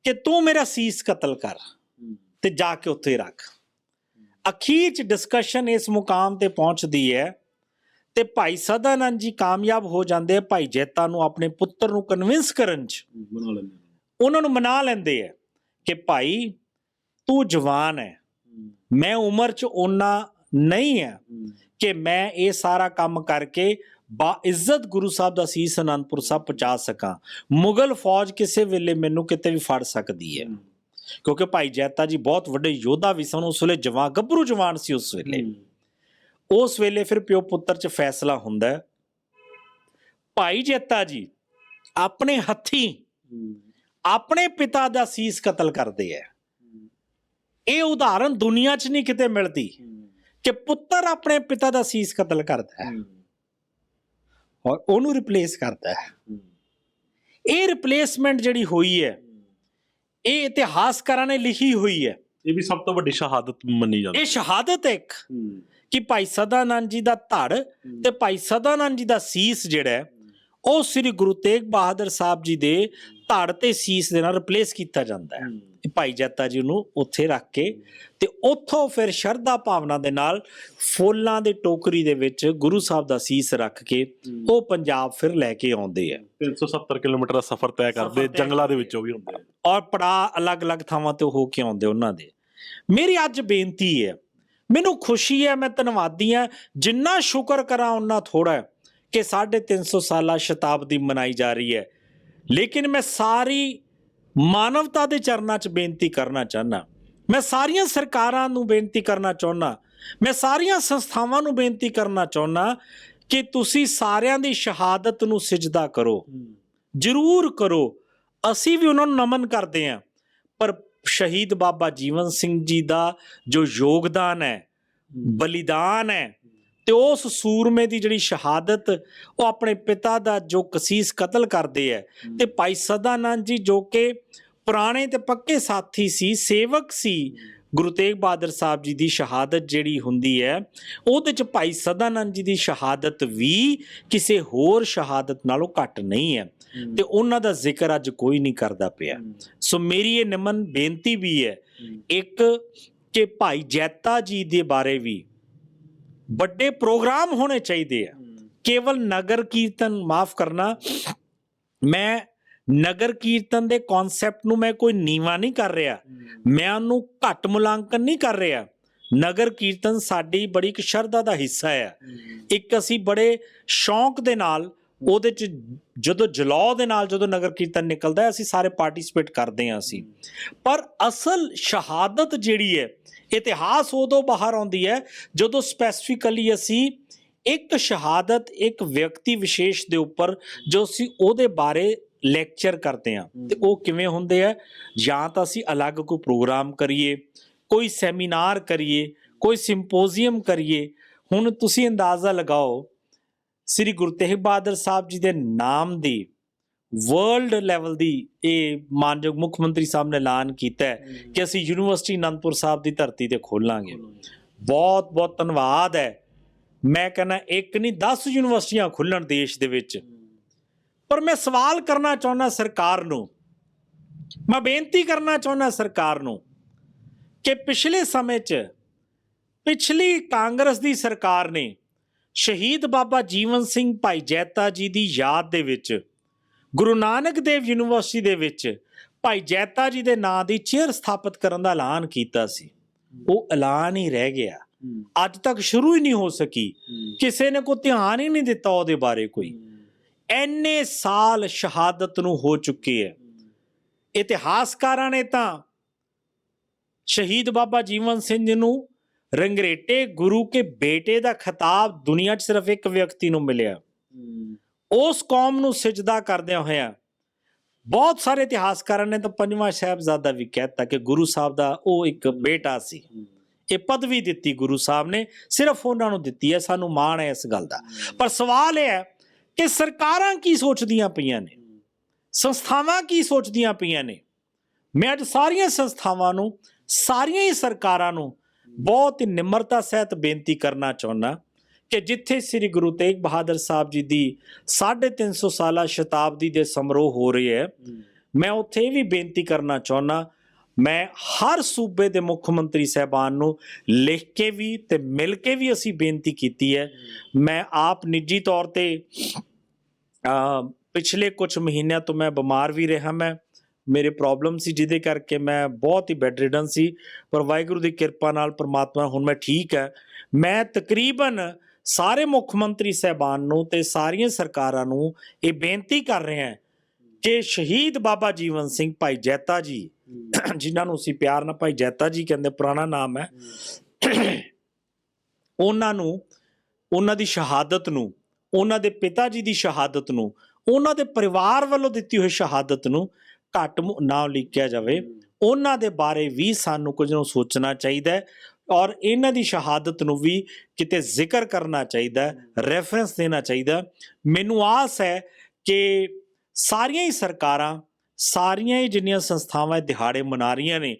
ਕਿ ਤੂੰ ਮੇਰਾ ਸੀਸ ਕਤਲ ਕਰ ਤੇ ਜਾ ਕੇ ਉੱਥੇ ਰੱਖ। ਅਖੀਰ ਚ ਡਿਸਕਸ਼ਨ ਇਸ ਮੁਕਾਮ ਤੇ ਪਹੁੰਚਦੀ ਹੈ ਤੇ ਭਾਈ ਸਦਾਨੰਦ ਜੀ ਕਾਮਯਾਬ ਹੋ ਜਾਂਦੇ ਆ ਭਾਈ ਜੈਤਾ ਨੂੰ ਆਪਣੇ ਪੁੱਤਰ ਨੂੰ ਕਨਵਿੰਸ ਕਰਨ ਚ ਉਹਨਾਂ ਨੂੰ ਮਨਾ ਲੈਂਦੇ ਆ ਕਿ ਭਾਈ ਤੂੰ ਜਵਾਨ ਹੈ। ਮੈਂ ਉਮਰ ਚ ਓਨਾ ਨਹੀਂ ਹੈ। ਕਿ ਮੈਂ ਇਹ ਸਾਰਾ ਕੰਮ ਕਰਕੇ ਬਾ ਇੱਜ਼ਤ ਗੁਰੂ ਸਾਹਿਬ ਦਾ ਸੀਸ ਅਨੰਦਪੁਰ ਸਾਹਿਬ ਪਹੁੰਚਾ ਸਕਾਂ। ਮੁਗਲ ਫੌਜ ਕਿਸੇ ਵੇਲੇ ਮੈਨੂੰ ਕਿਤੇ ਵੀ ਫੜ ਸਕਦੀ ਹੈ। ਕਿਉਂਕਿ ਭਾਈ ਜੈਤਾ ਜੀ ਬਹੁਤ ਵੱਡੇ ਯੋਧਾ ਵੀ ਸਨ ਉਸ ਵੇਲੇ ਜਵਾਨ ਗੱਭਰੂ ਜਵਾਨ ਸੀ ਉਸ ਵੇਲੇ। ਉਸ ਵੇਲੇ ਫਿਰ ਪਿਓ ਪੁੱਤਰ ਚ ਫੈਸਲਾ ਹੁੰਦਾ ਭਾਈ ਜੈਤਾ ਜੀ ਆਪਣੇ ਹੱਥੀਂ ਆਪਣੇ ਪਿਤਾ ਦਾ ਸੀਸ ਕਤਲ ਕਰਦੇ ਹੈ। ਇਹ ਉਦਾਹਰਨ ਦੁਨੀਆ 'ਚ ਨਹੀਂ ਕਿਤੇ ਮਿਲਦੀ ਕਿ ਪੁੱਤਰ ਆਪਣੇ ਪਿਤਾ ਦਾ ਸੀਸ ਕਤਲ ਕਰਦਾ ਹੈ। ਔਰ ਉਹਨੂੰ ਰਿਪਲੇਸ ਕਰਦਾ ਹੈ। ਇਹ ਰਿਪਲੇਸਮੈਂਟ ਜਿਹੜੀ ਹੋਈ ਹੈ ਇਹ ਇਤਿਹਾਸਕਾਰਾਂ ਨੇ ਲਿਖੀ ਹੋਈ ਹੈ। ਇਹ ਵੀ ਸਭ ਤੋਂ ਵੱਡੀ ਸ਼ਹਾਦਤ ਮੰਨੀ ਜਾਂਦੀ ਇਹ ਸ਼ਹਾਦਤ ਹੈ ਇੱਕ ਕਿ ਭਾਈ ਸਦਾਨੰਦ ਜੀ ਦਾ ਧੜ ਤੇ ਭਾਈ ਸਦਾਨੰਦ ਜੀ ਦਾ ਸੀਸ ਜਿਹੜਾ ਉਹ ਸ੍ਰੀ ਗੁਰੂ ਤੇਗ ਬਹਾਦਰ ਸਾਹਿਬ ਜੀ ਦੇ ਧੜ ਤੇ ਸੀਸ ਦੇ ਨਾਲ ਰਿਪਲੇਸ ਕੀਤਾ ਜਾਂਦਾ ਹੈ। ਭਾਈ ਜੱਤਾ ਜੀ ਨੂੰ ਉੱਥੇ ਰੱਖ ਕੇ ਤੇ ਉੱਥੋਂ ਫਿਰ ਸ਼ਰਧਾ ਭਾਵਨਾ ਦੇ ਨਾਲ ਫੁੱਲਾਂ ਦੀ ਟੋਕਰੀ ਦੇ ਵਿੱਚ ਗੁਰੂ ਸਾਹਿਬ ਦਾ ਸੀਸ ਰੱਖ ਕੇ ਉਹ ਪੰਜਾਬ ਫਿਰ ਲੈ ਕੇ ਆਉਂਦੇ ਆ। 370 ਕਿਲੋਮੀਟਰ ਦਾ ਸਫ਼ਰ ਤੈਅ ਕਰਦੇ ਜੰਗਲਾਂ ਦੇ ਵਿੱਚੋਂ ਵੀ ਹੁੰਦੇ ਆ। ਔਰ ਪੜਾ ਅਲੱਗ-ਅਲੱਗ ਥਾਵਾਂ ਤੇ ਹੋ ਕੇ ਆਉਂਦੇ ਉਹਨਾਂ ਦੇ। ਮੇਰੀ ਅੱਜ ਬੇਨਤੀ ਹੈ ਮੈਨੂੰ ਖੁਸ਼ੀ ਹੈ ਮੈਂ ਧੰਨਵਾਦੀ ਹਾਂ ਜਿੰਨਾ ਸ਼ੁਕਰ ਕਰਾਂ ਉਹਨਾਂ ਥੋੜਾ ਕਿ 350 ਸਾਲਾ ਸ਼ਤਾਬਦੀ ਮਨਾਈ ਜਾ ਰਹੀ ਹੈ। ਲੇਕਿਨ ਮੈਂ ਸਾਰੀ ਮਾਨਵਤਾ ਦੇ ਚਰਨਾਂ 'ਚ ਬੇਨਤੀ ਕਰਨਾ ਚਾਹਨਾ ਮੈਂ ਸਾਰੀਆਂ ਸਰਕਾਰਾਂ ਨੂੰ ਬੇਨਤੀ ਕਰਨਾ ਚਾਹੁੰਦਾ। ਮੈਂ ਸਾਰੀਆਂ ਸੰਸਥਾਵਾਂ ਨੂੰ ਬੇਨਤੀ ਕਰਨਾ ਚਾਹੁੰਦਾ ਕਿ ਤੁਸੀਂ ਸਾਰਿਆਂ ਦੀ ਸ਼ਹਾਦਤ ਨੂੰ ਸਿਜਦਾ ਕਰੋ। ਜ਼ਰੂਰ ਕਰੋ। ਅਸੀਂ ਵੀ ਉਹਨਾਂ ਨੂੰ ਨਮਨ ਕਰਦੇ ਹਾਂ। ਪਰ ਸ਼ਹੀਦ ਬਾਬਾ ਜੀਵਨ ਸਿੰਘ ਜੀ ਦਾ ਜੋ ਯੋਗਦਾਨ ਹੈ, ਬਲੀਦਾਨ ਹੈ ਤੇ ਉਸ ਸੂਰਮੇ ਦੀ ਜਿਹੜੀ ਸ਼ਹਾਦਤ ਉਹ ਆਪਣੇ ਪਿਤਾ ਦਾ ਜੋ ਕਸੀਸ ਕਤਲ ਕਰਦੇ ਹੈ। ਤੇ ਭਾਈ ਸਦਾਨੰਦ ਜੀ ਜੋ ਕਿ ਪੁਰਾਣੇ ਤੇ ਪੱਕੇ ਸਾਥੀ ਸੀ ਸੇਵਕ ਸੀ ਗੁਰੂ ਤੇਗ ਬਹਾਦਰ ਸਾਹਿਬ ਜੀ ਦੀ ਸ਼ਹਾਦਤ ਜਿਹੜੀ ਹੁੰਦੀ ਹੈ ਉਹਦੇ ਚ ਭਾਈ ਸਦਾਨੰਦ ਜੀ ਦੀ ਸ਼ਹਾਦਤ ਵੀ ਕਿਸੇ ਹੋਰ ਸ਼ਹਾਦਤ ਨਾਲੋਂ ਘੱਟ ਨਹੀਂ ਹੈ। ਤੇ ਉਹਨਾਂ ਦਾ ਜ਼ਿਕਰ ਅੱਜ ਕੋਈ ਨਹੀਂ ਕਰਦਾ ਪਿਆ। ਸੋ ਮੇਰੀ ਇਹ ਨਿਮਨ ਬੇਨਤੀ ਵੀ ਹੈ। ਇੱਕ ਕਿ ਭਾਈ ਜੈਤਾ ਜੀ ਦੇ ਬਾਰੇ ਵੀ ਵੱਡੇ ਪ੍ਰੋਗਰਾਮ ਹੋਣੇ ਚਾਹੀਦੇ ਆ। ਕੇਵਲ ਨਗਰ ਕੀਰਤਨ ਮਾਫ ਕਰਨਾ। ਮੈਂ ਨਗਰ ਕੀਰਤਨ ਦੇ ਕਨਸੈਪਟ ਨੂੰ ਮੈਂ ਕੋਈ ਨੀਵਾ ਨਹੀਂ ਕਰ ਰਿਹਾ। ਮੈਂ ਉਹਨੂੰ ਘੱਟ ਮੁਲਾਂਕਣ ਨਹੀਂ ਕਰ ਰਿਹਾ। ਨਗਰ ਕੀਰਤਨ ਸਾਡੀ ਬੜੀ ਇੱਕ ਸ਼ਰਧਾ ਦਾ ਹਿੱਸਾ ਹੈ। ਇੱਕ ਅਸੀਂ ਬੜੇ ਸ਼ੌਂਕ ਦੇ ਨਾਲ ਉਹਦੇ ਚ ਜਦੋਂ ਜਲੌ ਦੇ ਨਾਲ ਜਦੋਂ ਨਗਰ ਕੀਰਤਨ ਨਿਕਲਦਾ ਹੈ, ਅਸੀਂ ਸਾਰੇ ਪਾਰਟਿਸਿਪੇਟ ਕਰਦੇ ਹਾਂ ਅਸੀਂ। ਪਰ ਅਸਲ ਸ਼ਹਾਦਤ ਜਿਹੜੀ ਹੈ, ਇਤਿਹਾਸ ਉਦੋਂ ਬਾਹਰ ਆਉਂਦੀ ਹੈ ਜਦੋਂ ਸਪੈਸੀਫਿਕਲੀ ਅਸੀਂ ਇੱਕ ਸ਼ਹਾਦਤ, ਇੱਕ ਵਿਅਕਤੀ ਵਿਸ਼ੇਸ਼ ਦੇ ਉੱਪਰ ਜੋ ਅਸੀਂ ਉਹਦੇ ਬਾਰੇ ਲੈਕਚਰ ਕਰਦੇ ਹਾਂ। ਤੇ ਉਹ ਕਿਵੇਂ ਹੁੰਦੇ ਆ ਜਾਂ ਤਾਂ ਅਸੀਂ ਅਲੱਗ ਕੋਈ ਪ੍ਰੋਗਰਾਮ ਕਰੀਏ, ਕੋਈ ਸੈਮੀਨਾਰ ਕਰੀਏ, ਕੋਈ ਸਿੰਪੋਜ਼ੀਅਮ ਕਰੀਏ। ਹੁਣ ਤੁਸੀਂ ਅੰਦਾਜ਼ਾ ਲਗਾਓ ਸ੍ਰੀ ਗੁਰੂ ਤੇਗ ਬਹਾਦਰ ਸਾਹਿਬ ਜੀ ਦੇ ਨਾਮ ਦੀ ਵਰਲਡ ਲੈਵਲ ਦੀ ਇਹ ਮਾਨਯੋਗ ਮੁੱਖ ਮੰਤਰੀ ਸਾਹਿਬ ਨੇ ਐਲਾਨ ਕੀਤਾ ਹੈ ਕਿ ਅਸੀਂ ਯੂਨੀਵਰਸਿਟੀ ਅਨੰਦਪੁਰ ਸਾਹਿਬ ਦੀ ਧਰਤੀ ਤੇ ਖੋਲਾਂਗੇ। ਬਹੁਤ ਬਹੁਤ ਧੰਨਵਾਦ ਹੈ। ਮੈਂ ਕਹਿੰਦਾ ਇੱਕ ਨਹੀਂ 10 ਯੂਨੀਵਰਸਿਟੀਆਂ ਖੁੱਲਣ ਦੇਸ਼ ਦੇ ਵਿੱਚ। ਪਰ ਮੈਂ ਸਵਾਲ ਕਰਨਾ ਚਾਹੁੰਦਾ ਸਰਕਾਰ ਨੂੰ ਮੈਂ ਬੇਨਤੀ ਕਰਨਾ ਚਾਹੁੰਦਾ ਸਰਕਾਰ ਨੂੰ ਕਿ ਪਿਛਲੇ ਸਮੇਂ 'ਚ ਪਿਛਲੀ ਕਾਂਗਰਸ ਦੀ ਸਰਕਾਰ ਨੇ ਸ਼ਹੀਦ ਬਾਬਾ ਜੀਵਨ ਸਿੰਘ ਭਾਈ ਜੈਤਾ ਜੀ ਦੀ ਯਾਦ ਦੇ ਵਿੱਚ ਗੁਰੂ ਨਾਨਕ ਦੇਵ ਯੂਨੀਵਰਸਿਟੀ ਦੇ ਵਿੱਚ ਭਾਈ ਜੈਤਾ ਜੀ ਦੇ ਨਾਂ ਦੀ ਚੇਅਰ ਸਥਾਪਿਤ ਕਰਨ ਦਾ ਐਲਾਨ ਕੀਤਾ ਸੀ। ਉਹ ਐਲਾਨ ਹੀ ਰਹਿ ਗਿਆ। ਅੱਜ ਤੱਕ ਸ਼ੁਰੂ ਹੀ ਨਹੀਂ ਹੋ ਸਕੀ। ਕਿਸੇ ਨੇ ਕੋਈ ਧਿਆਨ ਹੀ ਨਹੀਂ ਦਿੱਤਾ ਉਹਦੇ ਬਾਰੇ ਕੋਈ। ਐਨੇ ਸਾਲ ਸ਼ਹਾਦਤ ਨੂੰ ਹੋ ਚੁੱਕੇ ਹੈ। ਇਤਿਹਾਸਕਾਰਾਂ ਨੇ ਤਾਂ ਸ਼ਹੀਦ ਬਾਬਾ ਜੀਵਨ ਸਿੰਘ ਜੀ ਨੂੰ ਰੰਗਰੇਟੇ ਗੁਰੂ ਕੇ ਬੇਟੇ ਦਾ ਖਿਤਾਬ ਦੁਨੀਆ 'ਚ ਸਿਰਫ ਇੱਕ ਵਿਅਕਤੀ ਨੂੰ ਮਿਲਿਆ। ਉਸ ਕੌਮ ਨੂੰ ਸਜਦਾ ਕਰਦਿਆਂ ਹੋਇਆਂ ਬਹੁਤ ਸਾਰੇ ਇਤਿਹਾਸਕਾਰਾਂ ਨੇ ਤਾਂ ਪੰਜਵਾਂ ਸਾਹਿਬਜ਼ਾਦਾ ਵੀ ਕਹਿਤਾ ਕਿ ਗੁਰੂ ਸਾਹਿਬ ਦਾ ਉਹ ਇੱਕ ਬੇਟਾ ਸੀ। ਇਹ ਪਦਵੀ ਦਿੱਤੀ ਗੁਰੂ ਸਾਹਿਬ ਨੇ, ਸਿਰਫ ਉਹਨਾਂ ਨੂੰ ਦਿੱਤੀ ਹੈ, ਸਾਨੂੰ ਮਾਣ ਹੈ ਇਸ ਗੱਲ ਦਾ। ਪਰ ਸਵਾਲ ਇਹ ਹੈ ਕਿ ਸਰਕਾਰਾਂ ਕੀ ਸੋਚਦੀਆਂ ਪਈਆਂ ਨੇ? ਸੰਸਥਾਵਾਂ ਕੀ ਸੋਚਦੀਆਂ ਪਈਆਂ ਨੇ? ਮੈਂ ਅੱਜ ਸਾਰੀਆਂ ਸੰਸਥਾਵਾਂ ਨੂੰ, ਸਾਰੀਆਂ ਹੀ ਸਰਕਾਰਾਂ ਨੂੰ ਬਹੁਤ ਹੀ ਨਿਮਰਤਾ ਸਹਿਤ ਬੇਨਤੀ ਕਰਨਾ ਚਾਹੁੰਦਾ ਕਿ ਜਿੱਥੇ ਸ੍ਰੀ ਗੁਰੂ ਤੇਗ ਬਹਾਦਰ ਸਾਹਿਬ ਜੀ ਦੀ 350 ਸਾਲਾ ਸ਼ਤਾਬਦੀ ਦੇ ਸਮਾਰੋਹ ਹੋ ਰਹੇ ਹੈ ਮੈਂ ਉੱਥੇ ਇਹ ਵੀ ਬੇਨਤੀ ਕਰਨਾ ਚਾਹੁੰਦਾ ਮੈਂ ਹਰ ਸੂਬੇ ਦੇ ਮੁੱਖ ਮੰਤਰੀ ਸਹਿਬਾਨ ਨੂੰ ਲਿਖ ਕੇ ਵੀ ਤੇ ਮਿਲ ਕੇ ਵੀ ਅਸੀਂ ਬੇਨਤੀ ਕੀਤੀ ਹੈ। ਮੈਂ ਆਪ ਨਿੱਜੀ ਤੌਰ ਤੇ ਪਿਛਲੇ ਕੁਝ ਮਹੀਨਿਆਂ ਤੋਂ ਮੈਂ ਬਿਮਾਰ ਵੀ ਰਿਹਾ ਮੈਂ। ਮੇਰੇ ਪ੍ਰੋਬਲਮ ਸੀ, ਜਿਹਦੇ ਕਰਕੇ ਮੈਂ ਬਹੁਤ ਹੀ ਬੈਡ ਰਿਡਨ ਸੀ। ਪਰ ਵਾਹਿਗੁਰੂ ਦੀ ਕਿਰਪਾ ਨਾਲ ਪ੍ਰਮਾਤਮਾ ਹੁਣ ਮੈਂ ਠੀਕ ਹੈ। ਮੈਂ ਤਕਰੀਬਨ ਸਾਰੇ ਮੁੱਖ ਮੰਤਰੀ ਸਹਿਬਾਨ ਨੂੰ ਤੇ ਸਾਰੀਆਂ ਸਰਕਾਰਾਂ ਨੂੰ ਇਹ ਬੇਨਤੀ ਕਰ ਰਹੇ ਹਾਂ ਕਿ ਸ਼ਹੀਦ ਬਾਬਾ ਜੀਵਨ ਸਿੰਘ ਭਾਈ ਜੈਤਾ ਜੀ, ਜਿਨ੍ਹਾਂ ਨੂੰ ਅਸੀਂ ਪਿਆਰ ਨਾਲ ਭਾਈ ਜੈਤਾ ਜੀ ਕਹਿੰਦੇ, ਪੁਰਾਣਾ ਨਾਮ ਹੈ, ਉਹਨਾਂ ਨੂੰ, ਉਹਨਾਂ ਦੀ ਸ਼ਹਾਦਤ ਨੂੰ, ਉਹਨਾਂ ਦੇ ਪਿਤਾ ਜੀ ਦੀ ਸ਼ਹਾਦਤ ਨੂੰ, ਉਹਨਾਂ ਦੇ ਪਰਿਵਾਰ ਵੱਲੋਂ ਦਿੱਤੀ ਹੋਈ ਸ਼ਹਾਦਤ ਨੂੰ ਘੱਟ ਮੁ- ਨਾ ਲਿਖਿਆ ਜਾਵੇ, ਉਹਨਾਂ ਦੇ ਬਾਰੇ ਵੀ ਸਾਨੂੰ ਕੁਝ ਨੂੰ ਸੋਚਣਾ ਚਾਹੀਦਾ ਹੈ ਔਰ ਇਹਨਾਂ ਦੀ ਸ਼ਹਾਦਤ ਨੂੰ ਵੀ ਕਿਤੇ ਜ਼ਿਕਰ ਕਰਨਾ ਚਾਹੀਦਾ ਰੈਫਰੈਂਸ ਦੇਣਾ ਚਾਹੀਦਾ ਮੈਨੂੰ ਆਸ ਹੈ ਕਿ ਸਾਰੀਆਂ ਹੀ ਸਰਕਾਰਾਂ, ਸਾਰੀਆਂ ਹੀ ਜਿੰਨੀਆਂ ਸੰਸਥਾਵਾਂ ਦਿਹਾੜੇ ਮਨਾ ਰਹੀਆਂ ਨੇ,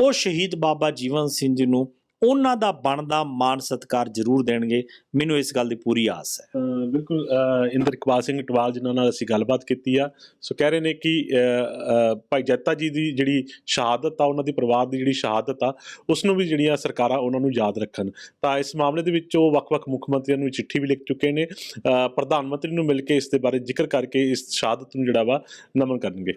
ਉਹ ਸ਼ਹੀਦ ਬਾਬਾ ਜੀਵਨ ਸਿੰਘ ਜੀ ਨੂੰ ਉਹਨਾਂ ਦਾ ਬਣਦਾ ਮਾਣ ਸਤਿਕਾਰ ਜ਼ਰੂਰ ਦੇਣਗੇ। ਮੈਨੂੰ ਇਸ ਗੱਲ ਦੀ ਪੂਰੀ ਆਸ ਹੈ। ਬਿਲਕੁਲ ਇੰਦਰ ਇਕਬਾਲ ਸਿੰਘ ਟਵਾਲ ਜਿਨ੍ਹਾਂ ਨਾਲ ਅਸੀਂ ਗੱਲਬਾਤ ਕੀਤੀ ਆ। ਸੋ ਕਹਿ ਰਹੇ ਨੇ ਕਿ ਭਾਈ ਜੱਤਾ ਜੀ ਦੀ ਜਿਹੜੀ ਸ਼ਹਾਦਤ ਆ, ਉਹਨਾਂ ਦੀ ਪਰਿਵਾਰ ਦੀ ਜਿਹੜੀ ਸ਼ਹਾਦਤ ਆ ਉਸ ਨੂੰ ਵੀ ਜਿਹੜੀਆਂ ਸਰਕਾਰਾਂ ਉਹਨਾਂ ਨੂੰ ਯਾਦ ਰੱਖਣ। ਤਾਂ ਇਸ ਮਾਮਲੇ ਦੇ ਵਿੱਚ ਉਹ ਵੱਖ-ਵੱਖ ਮੁੱਖ ਮੰਤਰੀਆਂ ਨੂੰ ਚਿੱਠੀ ਵੀ ਲਿਖ ਚੁੱਕੇ ਨੇ। ਪ੍ਰਧਾਨ ਮੰਤਰੀ ਨੂੰ ਮਿਲ ਕੇ ਇਸ ਦੇ ਬਾਰੇ ਜ਼ਿਕਰ ਕਰਕੇ ਇਸ ਸ਼ਹਾਦਤ ਨੂੰ ਜਿਹੜਾ ਵਾ ਨਮਨ ਕਰਨਗੇ।